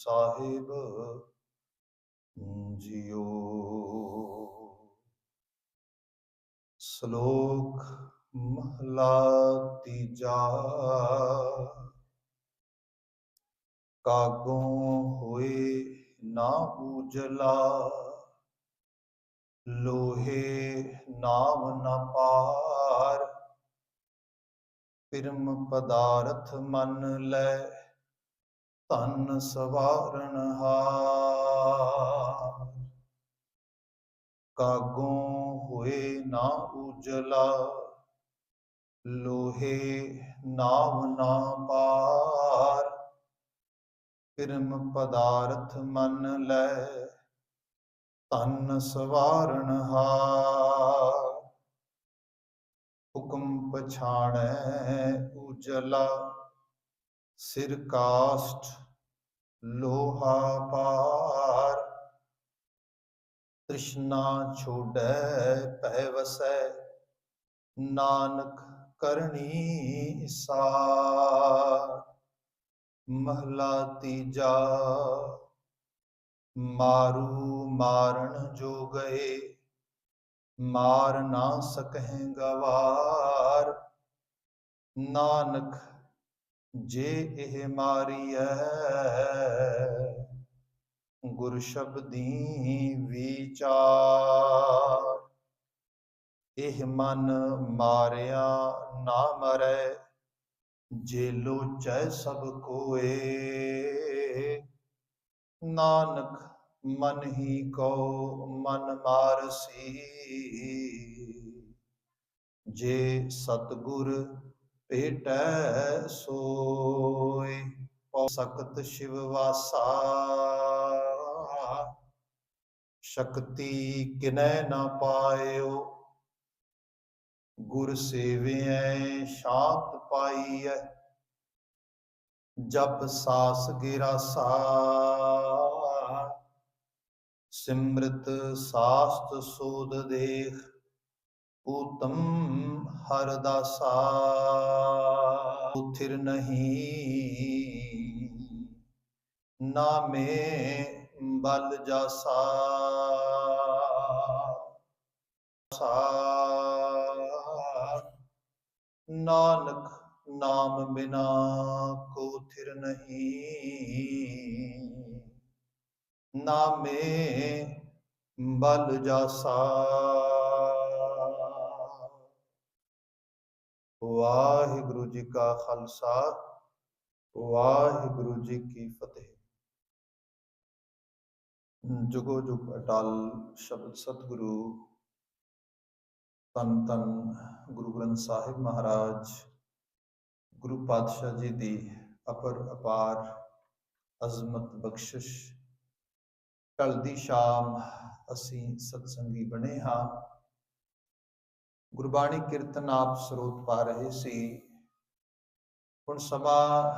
ਸਾਹਿਬ JIO ਸ਼ਲੋਕ ਮਹਲਾ ਤੀਜਾ ਕਾਗੋਂ ਹੋਏ ਨਾ ਉਜਲਾ ਲੋਹੇ ਨਾਮ ਨਾ ਪਾਰ। ਪਿਰਮ ਪਦਾਰਥ ਮਨ ਲੈ। ਧਨ ਸਵਾਰਨ ਹਾਰ। ਕਾਗੋਂ ਹੋਏ ਨਾ ਉਜਲਾ, ਲੋਹੇ ਨਾਮ ਨਾ ਪਾਰ। ਪਿਰਮ ਪਦਾਰਥ ਮਨ ਲੈ, ਧਨ ਸਵਾਰਨ ਹਾਰ। ਹੁਕਮ ਪਛਾਣੈ ਉਜਲਾ ਸਿਰ ਕਾਸ਼ਟ ਲੋਹਾ ਪਾਰ ਤ੍ਰਿਸ਼ਨਾ ਛੋੜੈ ਭੈ ਵਸੈ, ਨਾਨਕ ਕਰਨੀ ਸਾਰ। ਮਹਲਾ ਤੀਜਾ, ਮਾਰੂ ਮਾਰਨ ਜੋ ਗਏ, ਮਾਰ ਨਾ ਸਕਹਿ ਗਵਾਰ। ਨਾਨਕ ਜੇ ਇਹ ਮਾਰੀਐ, ਗੁਰ ਸ਼ਬਦੀ ਵਿਚਾਰ। ਇਹ ਮਨ ਮਾਰਿਆ ਨਾ ਮਰੈ, ਜੇ ਲੋਚੈ ਸਭ ਕੋਏ। ਨਾਨਕ, ਮਨ ਹੀ ਕੋ ਮਨ ਮਾਰਸੀ। ਜੇ ਸਤਗੁਰ ਭੇਟੈ ਸੋਏ, ਪਉ ਸਕਤ ਸ਼ਿਵ ਵਾਸਾ। ਸ਼ਕਤੀ ਕਿਨੈ ਨਾ ਪਾਇਓ, ਗੁਰ ਸੇਵਿਐ ਸ਼ਾਂਤ ਪਾਈਐ, ਜਪ ਸਾਸ ਗਿਰਾਸਾ। ਸਿਮਰਤ ਸਾਸਤ ਸੋਦ ਦੇਖ ਉਤਮ ਹਰਦਾਸਾ ਉਥਿਰ ਨਹੀਂ, ਨਾਮੇ ਬਲ ਜਾਸਾ। ਨਾਨਕ ਨਾਮ ਬਿਨਾ ਕੋ ਥਿਰ ਨਹੀਂ, ਨਾਮੇ ਬਲ ਜਾਸਾ। ਵਾਹਿਗੁਰੂ ਜੀ ਕਾ ਖਾਲਸਾ, ਵਾਹਿਗੁਰੂ ਜੀ ਕੀ ਫਤਿਹ। ਜੁਗੋ ਜੁਗ ਅਟਲ ਸ਼ਬਦ ਸਤਿਗੁਰੂ ਤਨ ਤਨ ਗੁਰੂ ਗ੍ਰੰਥ ਸਾਹਿਬ ਮਹਾਰਾਜ, ਗੁਰੂ ਪਾਤਸ਼ਾਹ ਜੀ ਦੀ ਅਪਰ ਅਪਾਰ ਅਜ਼ਮਤ ਬਖਸ਼ਿਸ਼। ਢਲਦੀ ਸ਼ਾਮ ਅਸੀਂ ਸਤਸੰਗੀ ਬਣੇ ਹਾਂ। ਗੁਰਬਾਣੀ ਕੀਰਤਨ ਆਪ ਸਰੋਤ ਪਾ ਰਹੇ ਸੀ। ਹੁਣ ਸਮਾਂ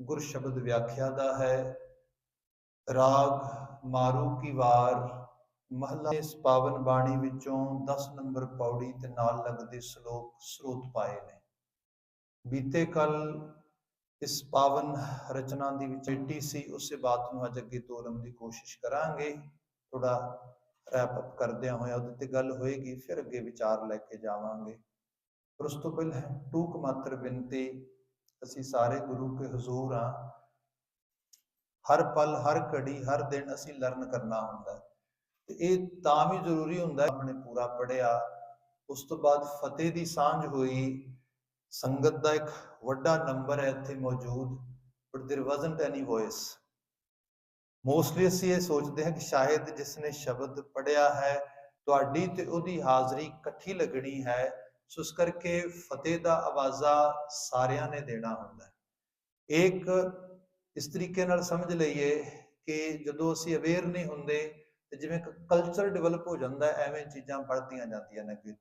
ਗੁਰ ਸ਼ਬਦ ਵਿਆਖਿਆ ਦਾ ਹੈ। ਰਾਗ ਮਾਰੂ ਕੀ ਵਾਰ, ਮਹਲਾ ਇਸ ਪਾਵਨ ਬਾਣੀ ਵਿੱਚੋਂ 10 ਨੰਬਰ ਪੌੜੀ ਤੇ ਨਾਲ ਲੱਗਦੇ ਸ਼ਲੋਕ ਸਰੋਤ ਪਾਏ ਨੇ। ਬੀਤੇ ਕੱਲ ਇਸ ਪਾਵਨ ਰਚਨਾ ਦੀ ਵਿੱਚ ਮਿੱਟੀ ਸੀ, ਉਸੇ ਬਾਤ ਨੂੰ ਅੱਜ ਅੱਗੇ ਤੋਰਨ ਦੀ ਕੋਸ਼ਿਸ਼ ਕਰਾਂਗੇ। ਥੋੜਾ ਰੈਪ ਅਪ ਕਰਦਿਆਂ ਹੋਇਆ ਉਹਦੇ ਤੇ ਗੱਲ ਹੋਏਗੀ ਫਿਰ ਅੱਗੇ ਵਿਚਾਰ ਲੈ ਕੇ ਜਾਵਾਂਗੇ ਪਰ ਉਸ ਤੋਂ ਪਹਿਲਾਂ ਟੂਕ ਮਾਤਰ ਬੇਨਤੀ ਅਸੀਂ ਸਾਰੇ ਗੁਰੂ ਕੇ ਹਜ਼ੂਰ ਆ ਹਰ ਪਲ ਹਰ ਘੜੀ ਹਰ ਦਿਨ ਅਸੀਂ ਲਰਨ ਕਰਨਾ ਹੁੰਦਾ ਹੈ ਤੇ ਇਹ ਤਾਂ ਵੀ ਜ਼ਰੂਰੀ ਹੁੰਦਾ ਹੈ ਆਪਣੇ ਪੂਰਾ ਪੜਿਆ ਉਸ ਤੋਂ ਬਾਅਦ ਫਤਿਹ ਦੀ ਸਾਂਝ ਹੋਈ ਸੰਗਤ ਦਾ ਇੱਕ ਵੱਡਾ ਨੰਬਰ ਹੈ ਇੱਥੇ ਮੌਜੂਦ but there wasn't any voice mostly ਅਸੀਂ ਇਹ ਸੋਚਦੇ ਹਾਂ ਕਿ ਸ਼ਾਇਦ ਜਿਸ ਨੇ ਸ਼ਬਦ ਪੜਿਆ ਹੈ, ਤੁਹਾਡੀ ਤੇ ਉਹਦੀ ਹਾਜ਼ਰੀ ਇਕੱਠੀ ਲੱਗਣੀ ਹੈ, ਸੋ ਇਸ ਕਰਕੇ ਫਤਿਹ ਦਾ ਆਵਾਜ਼ਾ ਸਾਰਿਆਂ ਨੇ ਦੇਣਾ ਹੁੰਦਾ ਹੈ। ਇੱਕ ਇਸ ਤਰੀਕੇ ਨਾਲ ਸਮਝ ਲਈਏ ਕਿ ਜਦੋਂ ਅਸੀਂ ਅਵੇਅਰ ਨਹੀਂ ਹੁੰਦੇ, ਤੇ ਜਿਵੇਂ ਕਲਚਰ ਡਿਵੈਲਪ ਹੋ ਜਾਂਦਾ ਐਵੇਂ ਚੀਜ਼ਾਂ ਵੱਧਦੀਆਂ ਜਾਂਦੀਆਂ ਨੇ ਅੱਗੇ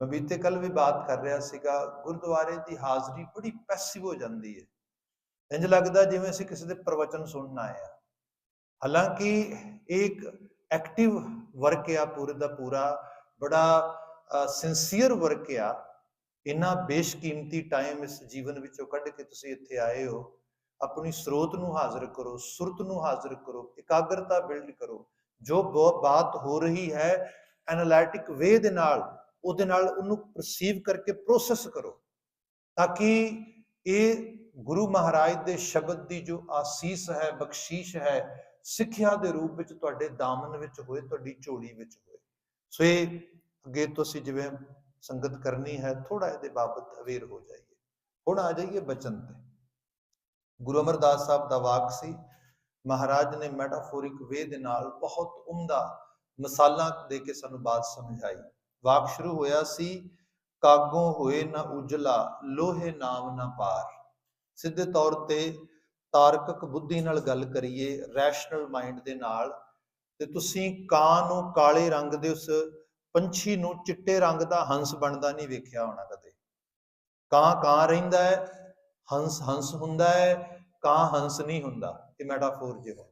ਮੈਂ ਬੀਤੇ ਕੱਲ ਵੀ ਬਾਤ ਕਰ ਰਿਹਾ ਸੀਗਾ, ਗੁਰਦੁਆਰੇ ਦੀ ਹਾਜ਼ਰੀ ਬੜੀ ਪੈਸਿਵ ਹੋ ਜਾਂਦੀ ਹੈ। ਇੰਜ ਲੱਗਦਾ ਜਿਵੇਂ ਅਸੀਂ ਕਿਸੇ ਦੇ ਪ੍ਰਵਚਨ ਸੁਣਨ ਆਏ ਆ ਹਾਲਾਂਕਿ ਇਹ ਇੱਕ ਐਕਟਿਵ ਵਰਕ ਆ, ਪੂਰੇ ਦਾ ਪੂਰਾ ਬੜਾ ਸਿੰਸੀਅਰ ਵਰਕ ਆ। ਇੰਨਾ ਬੇਸ਼ਕੀਮਤੀ ਟਾਈਮ ਇਸ ਜੀਵਨ ਵਿੱਚੋਂ ਕੱਢ ਕੇ ਤੁਸੀਂ ਇੱਥੇ ਆਏ ਹੋ। ਆਪਣੀ ਸਰੋਤ ਨੂੰ ਹਾਜ਼ਰ ਕਰੋ, ਸੁਰਤ ਨੂੰ ਹਾਜ਼ਰ ਕਰੋ, ਇਕਾਗਰਤਾ ਬਿਲਡ ਕਰੋ। ਜੋ ਬ- ਬਾਤ ਹੋ ਰਹੀ ਹੈ ਐਨਾਲਿਟਿਕ ਵੇ ਦੇ ਨਾਲ, ਉਹਦੇ ਨਾਲ ਉਹਨੂੰ ਪਰਸੀਵ ਕਰਕੇ ਪ੍ਰੋਸੈਸ ਕਰੋ। ਤਾਂ ਕਿ ਇਹ ਗੁਰੂ ਮਹਾਰਾਜ ਦੇ ਸ਼ਬਦ ਦੀ ਜੋ ਆਸੀਸ ਹੈ, ਬਖਸ਼ੀਸ਼ ਹੈ ਸਿੱਖਿਆ ਦੇ ਰੂਪ ਵਿੱਚ ਤੁਹਾਡੇ ਦਾਮਨ ਵਿੱਚ ਹੋਏ, ਤੁਹਾਡੀ ਝੋਲੀ ਵਿੱਚ ਹੋਏ। ਸੋ ਇਹ ਅੱਗੇ ਤੋਂ ਜਿਵੇਂ ਸੰਗਤ ਕਰਨੀ ਹੈ ਥੋੜਾ ਇਹਦੇ ਬਾਬਤ ਅਵੇਅਰ ਹੋ ਜਾਈਏ। ਹੁਣ ਆ ਜਾਈਏ ਬਚਨ ਤੇ। ਗੁਰੂ ਅਮਰਦਾਸ ਸਾਹਿਬ ਦਾ ਵਾਕ ਸੀ, ਮਹਾਰਾਜ ਨੇ ਮੈਟਾਫੋਰਿਕ ਵੇ ਦੇ ਨਾਲ ਬਹੁਤ ਉਮਦਾ ਮਿਸਾਲਾਂ ਦੇ ਕੇ ਸਾਨੂੰ ਬਾਤ ਸਮਝਾਈ। ਵਾਕ ਸ਼ੁਰੂ ਹੋਇਆ ਸੀ, ਕਾਗੋਂ ਹੋਏ ਨਾ ਉਜਲਾ, ਲੋਹੇ ਨਾਮ ਨਾ ਪਾਰ। ਸਿੱਧੇ ਤੌਰ ਤੇ ਤਾਰਕਿਕ ਬੁੱਧੀ ਨਾਲ ਗੱਲ ਕਰੀਏ ਰੈਸ਼ਨਲ ਮਾਈਂਡ ਦੇ ਨਾਲ, ਤੇ ਤੁਸੀਂ ਕਾਂ ਨੂੰ ਕਾਲੇ ਰੰਗ ਦੇ ਉਸ ਪੰਛੀ ਨੂੰ ਚਿੱਟੇ ਰੰਗ ਦਾ ਹੰਸ ਬਣਦਾ ਨਹੀਂ ਵੇਖਿਆ ਹੋਣਾ ਕਦੇ। ਕਾਂ ਕਾਂ ਰਹਿੰਦਾ ਹੈ, ਹੰਸ ਹੰਸ ਹੁੰਦਾ ਹੈ, ਕਾਂ ਹੰਸ ਨਹੀਂ ਹੁੰਦਾ, ਇਹ ਮੈਟਾਫੋਰ ਜਿਹਾ।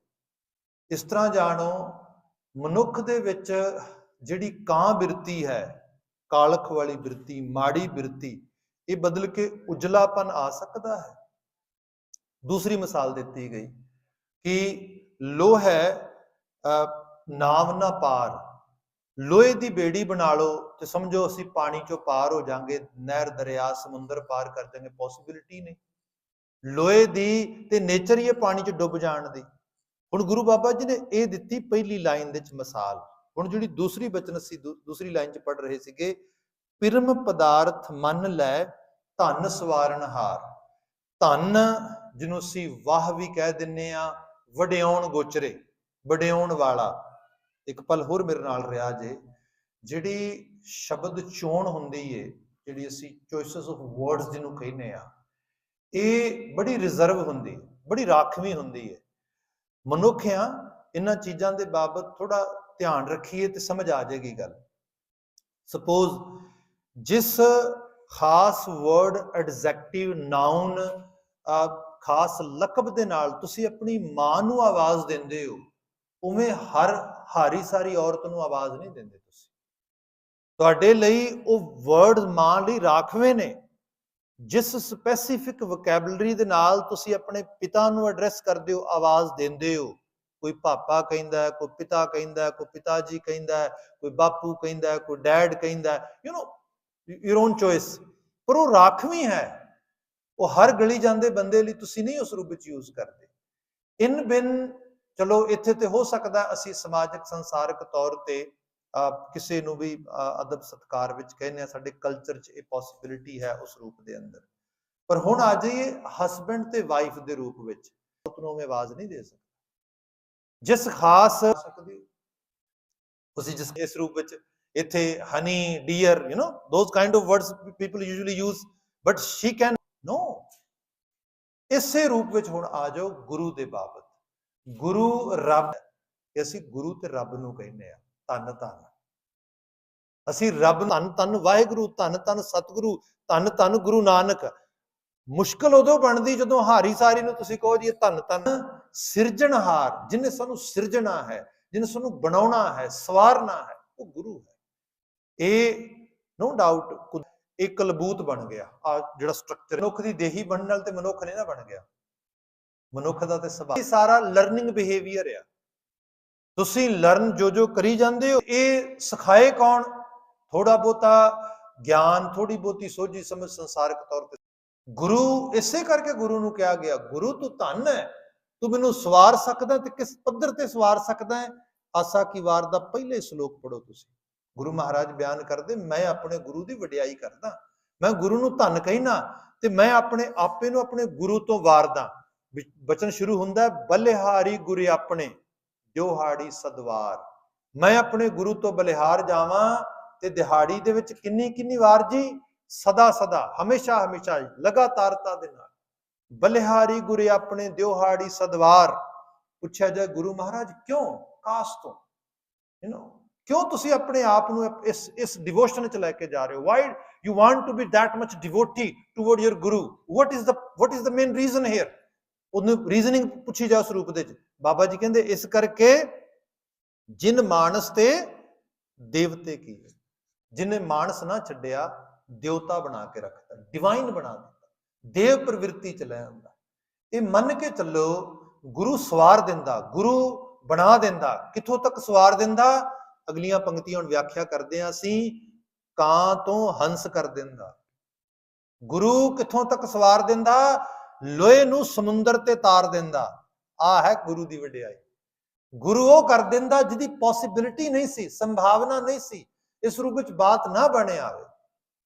ਇਸ ਤਰ੍ਹਾਂ ਜਾਣੋ, ਮਨੁੱਖ ਦੇ ਵਿੱਚ ਜਿਹੜੀ ਕਾਂ ਬਿਰਤੀ ਹੈ, ਕਾਲਖ ਵਾਲੀ ਬਿਰਤੀ, ਮਾੜੀ ਬਿਰਤੀ, ਇਹ ਬਦਲ ਕੇ ਉਜਲਾਪਨ ਆ ਸਕਦਾ ਹੈ। ਦੂਸਰੀ ਮਿਸਾਲ ਦਿੱਤੀ ਗਈ ਕਿ ਲੋਹ ਹੈ ਨਾਮ ਨਾ ਪਾਰ। ਲੋਹੇ ਦੀ ਬੇੜੀ ਬਣਾ ਲਓ ਤੇ ਸਮਝੋ ਅਸੀਂ ਪਾਣੀ ਚੋਂ ਪਾਰ ਹੋ ਜਾਾਂਗੇ, ਨਹਿਰ, ਦਰਿਆ, ਸਮੁੰਦਰ ਪਾਰ ਕਰ ਜਾਾਂਗੇ ਪੋਸਿਬਿਲਿਟੀ ਨਹੀਂ। ਲੋਹੇ ਦੀ ਤੇ ਨੇਚਰ ਹੀ ਹੈ ਪਾਣੀ 'ਚ ਡੁੱਬ ਜਾਣ ਦੀ। ਹੁਣ ਗੁਰੂ ਬਾਬਾ ਜੀ ਨੇ ਇਹ ਦਿੱਤੀ ਪਹਿਲੀ ਲਾਈਨ ਦੇ ਵਿੱਚ ਮਿਸਾਲ। ਹੁਣ ਜਿਹੜੀ ਦੂਸਰੀ ਬਚਨ ਅਸੀਂ ਦੂ- ਦੂਸਰੀ ਲਾਈਨ 'ਚ ਪੜ ਰਹੇ ਸੀਗੇ, ਪਿਰਮ ਪਦਾਰਥ ਮੰਨ ਲੈ ਧਨ ਸਵਾਰਨ ਹਾਰ। ਧਨ, ਜਿਹਨੂੰ ਅਸੀਂ ਵਾਹ ਵੀ ਕਹਿ ਦਿੰਨੇ ਆ, ਵਡਿਆਉਣ ਗੋਚਰੇ, ਵਡਿਆਉਣ ਵਾਲਾ। ਇੱਕ ਪਲ ਹੋਰ ਮੇਰੇ ਨਾਲ ਰਿਹਾ ਜੇ, ਜਿਹੜੀ ਸ਼ਬਦ ਚੋਣ ਹੁੰਦੀ ਏ, ਜਿਹੜੀ ਅਸੀਂ ਚੋਇਸਸ ਆਫ ਵਰਡਸ ਜਿਹਨੂੰ ਕਹਿੰਦੇ ਆ, ਇਹ ਬੜੀ ਰਿਜ਼ਰਵ ਹੁੰਦੀ ਬੜੀ ਰਾਖਵੀਂ ਹੁੰਦੀ ਹੈ ਮਨੁੱਖ ਆ ਇਹਨਾਂ ਚੀਜ਼ਾਂ ਦੇ ਬਾਬਤ ਥੋੜਾ ਧਿਆਨ ਰੱਖੀਏ ਤੇ ਸਮਝ ਆ ਜਾਏਗੀ ਗੱਲ। ਸਪੋਜ਼ ਜਿਸ ਖਾਸ ਵਰਡ ਐਡਜੈਕਟਿਵ ਨਾਉਨ ਖਾਸ ਲਕਬ ਦੇ ਨਾਲ ਤੁਸੀਂ ਆਪਣੀ ਮਾਂ ਨੂੰ ਆਵਾਜ਼ ਦਿੰਦੇ ਹੋ, ਉਵੇਂ ਹਰ ਹਾਰੀ ਸਾਰੀ ਔਰਤ ਨੂੰ ਆਵਾਜ਼ ਨਹੀਂ ਦਿੰਦੇ ਤੁਸੀਂ। ਤੁਹਾਡੇ ਲਈ ਉਹ ਵਰਡ ਮਾਂ ਲਈ ਰਾਖਵੇਂ ਨੇ, ਜਿਸ ਸਪੈਸੀਫਿਕ ਵੋਕੈਬਲਰੀ ਦੇ ਨਾਲ ਤੁਸੀਂ ਆਪਣੇ ਪਿਤਾ ਨੂੰ ਐਡਰੈਸ ਕਰਦੇ ਹੋ, ਆਵਾਜ਼ ਦਿੰਦੇ ਹੋ। ਕੋਈ ਪਾਪਾ ਕਹਿੰਦਾ, ਕੋਈ ਪਿਤਾ ਕਹਿੰਦਾ, ਕੋਈ ਪਿਤਾ ਜੀ ਕਹਿੰਦਾ, ਕੋਈ ਬਾਪੂ ਕਹਿੰਦਾ, ਕੋਈ ਡੈਡ ਕਹਿੰਦਾ ਹੈ you know your own choice ਪਰ ਉਹ ਰਾਖਵੀਂ ਹੈ। ਉਹ ਹਰ ਗਲੀ ਜਾਂਦੇ ਬੰਦੇ ਲਈ ਤੁਸੀਂ ਨਹੀਂ ਉਸ ਰੂਪ ਵਿੱਚ ਯੂਜ਼ ਕਰਦੇ। ਇਨ ਬਿਨ ਚਲੋ ਇੱਥੇ ਤੇ ਹੋ ਸਕਦਾ ਅਸੀਂ ਸਮਾਜਿਕ ਸੰਸਾਰਕ ਤੌਰ ਤੇ ਕਿਸੇ ਨੂੰ ਵੀ ਅਦਬ ਸਤਕਾਰ ਵਿੱਚ ਕਹਿੰਦੇ ਆ ਸਾਡੇ ਕਲਚਰ 'ਚ ਇਹ ਪੋਸਿਬਿਲਿਟੀ ਹੈ ਉਸ ਰੂਪ ਦੇ ਅੰਦਰ। ਪਰ ਹੁਣ ਆ ਜਾਈਏ ਹਸਬੰਡ ਤੇ ਵਾਈਫ ਦੇ ਰੂਪ ਵਿੱਚ ਉਸ ਨੂੰ ਮੈਂ ਆਵਾਜ਼ ਨਹੀਂ ਦੇ ਸਕਦਾ। ਜਿਸ ਖਾਸ ਸਕਦੀ, ਤੁਸੀਂ ਜਿਸ ਇਸ ਰੂਪ ਵਿੱਚ ਇੱਥੇ honey dear you know those kind of words people usually use but she can know ਇਸੇ ਰੂਪ ਵਿੱਚ ਹੁਣ ਆ ਜਾਓ ਗੁਰੂ ਦੇ ਬਾਬਤ। ਗੁਰੂ ਰੱਬ, ਅਸੀਂ ਗੁਰੂ ਤੇ ਰੱਬ ਨੂੰ ਕਹਿੰਦੇ ਆ ਧੰਨ ਧੰਨ। ਅਸੀਂ ਰੱਬ ਧੰਨ ਧੰਨ ਵਾਹਿਗੁਰੂ, ਧੰਨ ਧੰਨ ਸਤਿਗੁਰੂ, ਧੰਨ ਧੰਨ ਗੁਰੂ ਨਾਨਕ। ਮੁਸ਼ਕਲ ਉਦੋਂ ਬਣਦੀ ਜਦੋਂ ਹਾਰੀ ਸਾਰੀ ਨੂੰ ਤੁਸੀਂ ਕਹੋ ਜੀ ਇਹ ਧੰਨ ਧੰਨ ਸਿਰਜਣਹਾਰ ਜਿਹਨੇ ਸਾਨੂੰ ਸਿਰਜਣਾ ਹੈ ਜਿਹਨੇ ਸਾਨੂੰ ਬਣਾਉਣਾ ਹੈ, ਸਵਾਰਨਾ ਹੈ, ਉਹ ਗੁਰੂ ਹੈ। ਇਹ ਨੋ ਡਾਊਟ ਇੱਕ ਕਲਬੂਤ ਬਣ ਗਿਆ। ਆ ਜਿਹੜਾ ਸਟਰਕਚਰ ਮਨੁੱਖ ਦੀ ਦੇਹੀ ਬਣਨ ਨਾਲ ਤੇ ਮਨੁੱਖ ਨਹੀਂ ਨਾ ਬਣ ਗਿਆ। ਮਨੁੱਖ ਦਾ ਤੇ ਸੁਭਾਅ। ਇਹ ਸਾਰਾ ਲਰਨਿੰਗ ਬਿਹੇਵੀਅਰ ਆ। ਤੁਸੀਂ ਲਰਨ ਜੋ ਜੋ ਕਰੀ ਜਾਂਦੇ ਹੋ, ਇਹ ਸਿਖਾਏ ਕੌਣ? ਥੋੜਾ ਬਹੁਤਾ ਗਿਆਨ ਥੋੜੀ ਬਹੁਤੀ ਸੋਝੀ ਸਮਝ ਸੰਸਾਰਕ ਤੌਰ ਤੇ। ਗੁਰੂ ਇਸੇ ਕਰਕੇ ਗੁਰੂ ਨੂੰ ਕਿਹਾ ਗਿਆ, ਗੁਰੂ ਤੂੰ ਧੰਨ ਹੈ। ਤੂੰ ਮੈਨੂੰ ਸਵਾਰ ਸਕਦਾ ਤੇ ਕਿਸ ਪੱਧਰ ਤੇ ਸਵਾਰ ਸਕਦਾ ਹੈ? ਆਸਾ ਕੀ ਵਾਰ ਦਾ ਪਹਿਲੇ ਸ਼ਲੋਕ ਪੜੋ ਤੁਸੀਂ। ਗੁਰੂ ਮਹਾਰਾਜ ਬਿਆਨ ਕਰਦੇ, ਮੈਂ ਆਪਣੇ ਗੁਰੂ ਦੀ ਵਡਿਆਈ ਕਰਦਾ। ਮੈਂ ਗੁਰੂ ਨੂੰ ਧੰਨ ਕਹਿਣਾ ਤੇ ਮੈਂ ਆਪਣੇ ਆਪੇ ਨੂੰ ਆਪਣੇ ਗੁਰੂ ਤੋਂ ਵਾਰਦਾ। ਬਚਨ ਸ਼ੁਰੂ ਹੁੰਦਾ ਬਲਿਹਾਰੀ ਗੁਰੇ ਆਪਣੇ ਦਿਹਾੜੀ ਸਦਵਾਰ। ਮੈਂ ਆਪਣੇ ਗੁਰੂ ਤੋਂ ਬਲਿਹਾਰ ਜਾਵਾਂ ਤੇ ਦਿਹਾੜੀ ਦੇ ਵਿੱਚ ਕਿੰਨੀ ਕਿੰਨੀ ਵਾਰ ਜੀ? ਸਦਾ ਸਦਾ, ਹਮੇਸ਼ਾ ਹਮੇਸ਼ਾ ਲਗਾਤਾਰਤਾ ਦੇ ਨਾਲ। ਬਲਿਹਾਰੀ ਗੁਰੇ ਆਪਣੇ ਦਿਹਾੜੀ ਸਦਵਾਰ। ਪੁੱਛਿਆ ਜਾ ਗੁਰੂ ਮਹਾਰਾਜ ਕਿਉਂ? ਕਾਸ ਤੋਂ? ਯੂ نو ਕਿਉਂ ਤੁਸੀਂ ਆਪਣੇ ਆਪ ਨੂੰ ਇਸ ਇਸ ਡਿਵੋਸ਼ਨ ਚ ਲੈ ਕੇ ਜਾ ਰਹੇ ਹੋ? Why you want to be that much devotee toward your guru? What is the what is the main reason here? ਉਹਨੂੰ ਰੀਜ਼ਨਿੰਗ ਪੁੱਛੀ ਜਾ ਉਸ ਰੂਪ ਦੇ ਚ ਬਾਬਾ ਜੀ ਕਹਿੰਦੇ, ਇਸ ਕਰਕੇ ਜਿਨ ਮਾਨਸ ਤੇ ਦੇਵਤੇ ਕੀ ਜਿਨੇ ਮਾਨਸ ਨਾ ਛੱਡਿਆ ਦੇਵਤਾ ਬਣਾ ਕੇ ਰੱਖਦਾ ਡਿਵਾਈਨ ਬਣਾ ਦਿੱਤਾ, ਦੇਵ ਪ੍ਰਵਿਰਤੀ ਚ ਲੈ ਆਉਂਦਾ। ਇਹ ਮੰਨ ਕੇ ਚੱਲੋ, ਗੁਰੂ ਸਵਾਰ ਦਿੰਦਾ, ਗੁਰੂ ਬਣਾ ਦਿੰਦਾ, ਕਿੱਥੋਂ ਤੱਕ ਸਵਾਰ ਦਿੰਦਾ? ਅਗਲੀਆਂ ਪੰਕਤੀਆਂ ਹੁਣ ਵਿਆਖਿਆ ਕਰਦੇ ਹਾਂ ਅਸੀਂ, ਕਾਂ ਤੋਂ ਹੰਸ ਕਰ ਦਿੰਦਾ। ਗੁਰੂ ਕਿੱਥੋਂ ਤੱਕ ਸਵਾਰ ਦਿੰਦਾ? ਲੋਹੇ ਨੂੰ ਸਮੁੰਦਰ ਤੇ ਤਾਰ ਦਿੰਦਾ। ਆ ਹੈ ਗੁਰੂ ਦੀ ਵਡਿਆਈ। ਗੁਰੂ ਉਹ ਕਰ ਦਿੰਦਾ ਜਿਹਦੀ ਪੋਸਿਬਿਲਿਟੀ ਨਹੀਂ ਸੀ, ਸੰਭਾਵਨਾ ਨਹੀਂ ਸੀ, ਇਸ ਰੂਪ ਵਿੱਚ ਬਾਤ ਨਾ ਬਣੇ ਆਵੇ।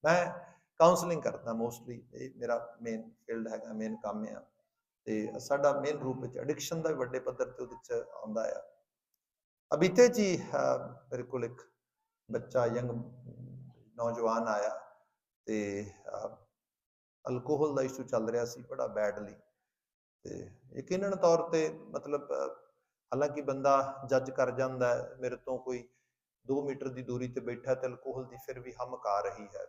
ਮੈਂ ਕਾਉਂਸਲਿੰਗ ਕਰਦਾ ਮੋਸਟਲੀ ਇਹ ਮੇਰਾ ਮੇਨ ਫੀਲਡ ਹੈਗਾ ਮੇਨ ਕੰਮ ਆ। ਤੇ ਸਾਡਾ ਮੇਨ ਰੂਪ ਵਿੱਚ ਐਡਿਕਸ਼ਨ ਦਾ ਵੀ ਵੱਡੇ ਪੱਧਰ ਤੇ ਉਹਦੇ ਵਿੱਚ ਆਉਂਦਾ ਆ। ਅਬੀਤੇ ਜੀ ਅਹ, ਮੇਰੇ ਕੋਲ ਇੱਕ ਬੱਚਾ ਯੰਗ ਨੌਜਵਾਨ ਆਇਆ ਤੇ ਅਲਕੋਹਲ ਦਾ ਇਸ਼ੂ ਚੱਲ ਰਿਹਾ ਸੀ ਬੜਾ ਬੈਡਲੀ ਤੇ ਯਕੀਨਨ ਤੌਰ ਤੇ ਮਤਲਬ ਹਾਲਾਂਕਿ ਬੰਦਾ ਜੱਜ ਕਰ ਜਾਂਦਾ ਮੇਰੇ ਤੋਂ ਕੋਈ 2 ਮੀਟਰ ਦੀ ਦੂਰੀ ਤੇ ਬੈਠਾ ਤੇ ਅਲਕੋਹਲ ਦੀ ਫਿਰ ਵੀ ਹਮਕ ਆ ਰਹੀ ਹੈ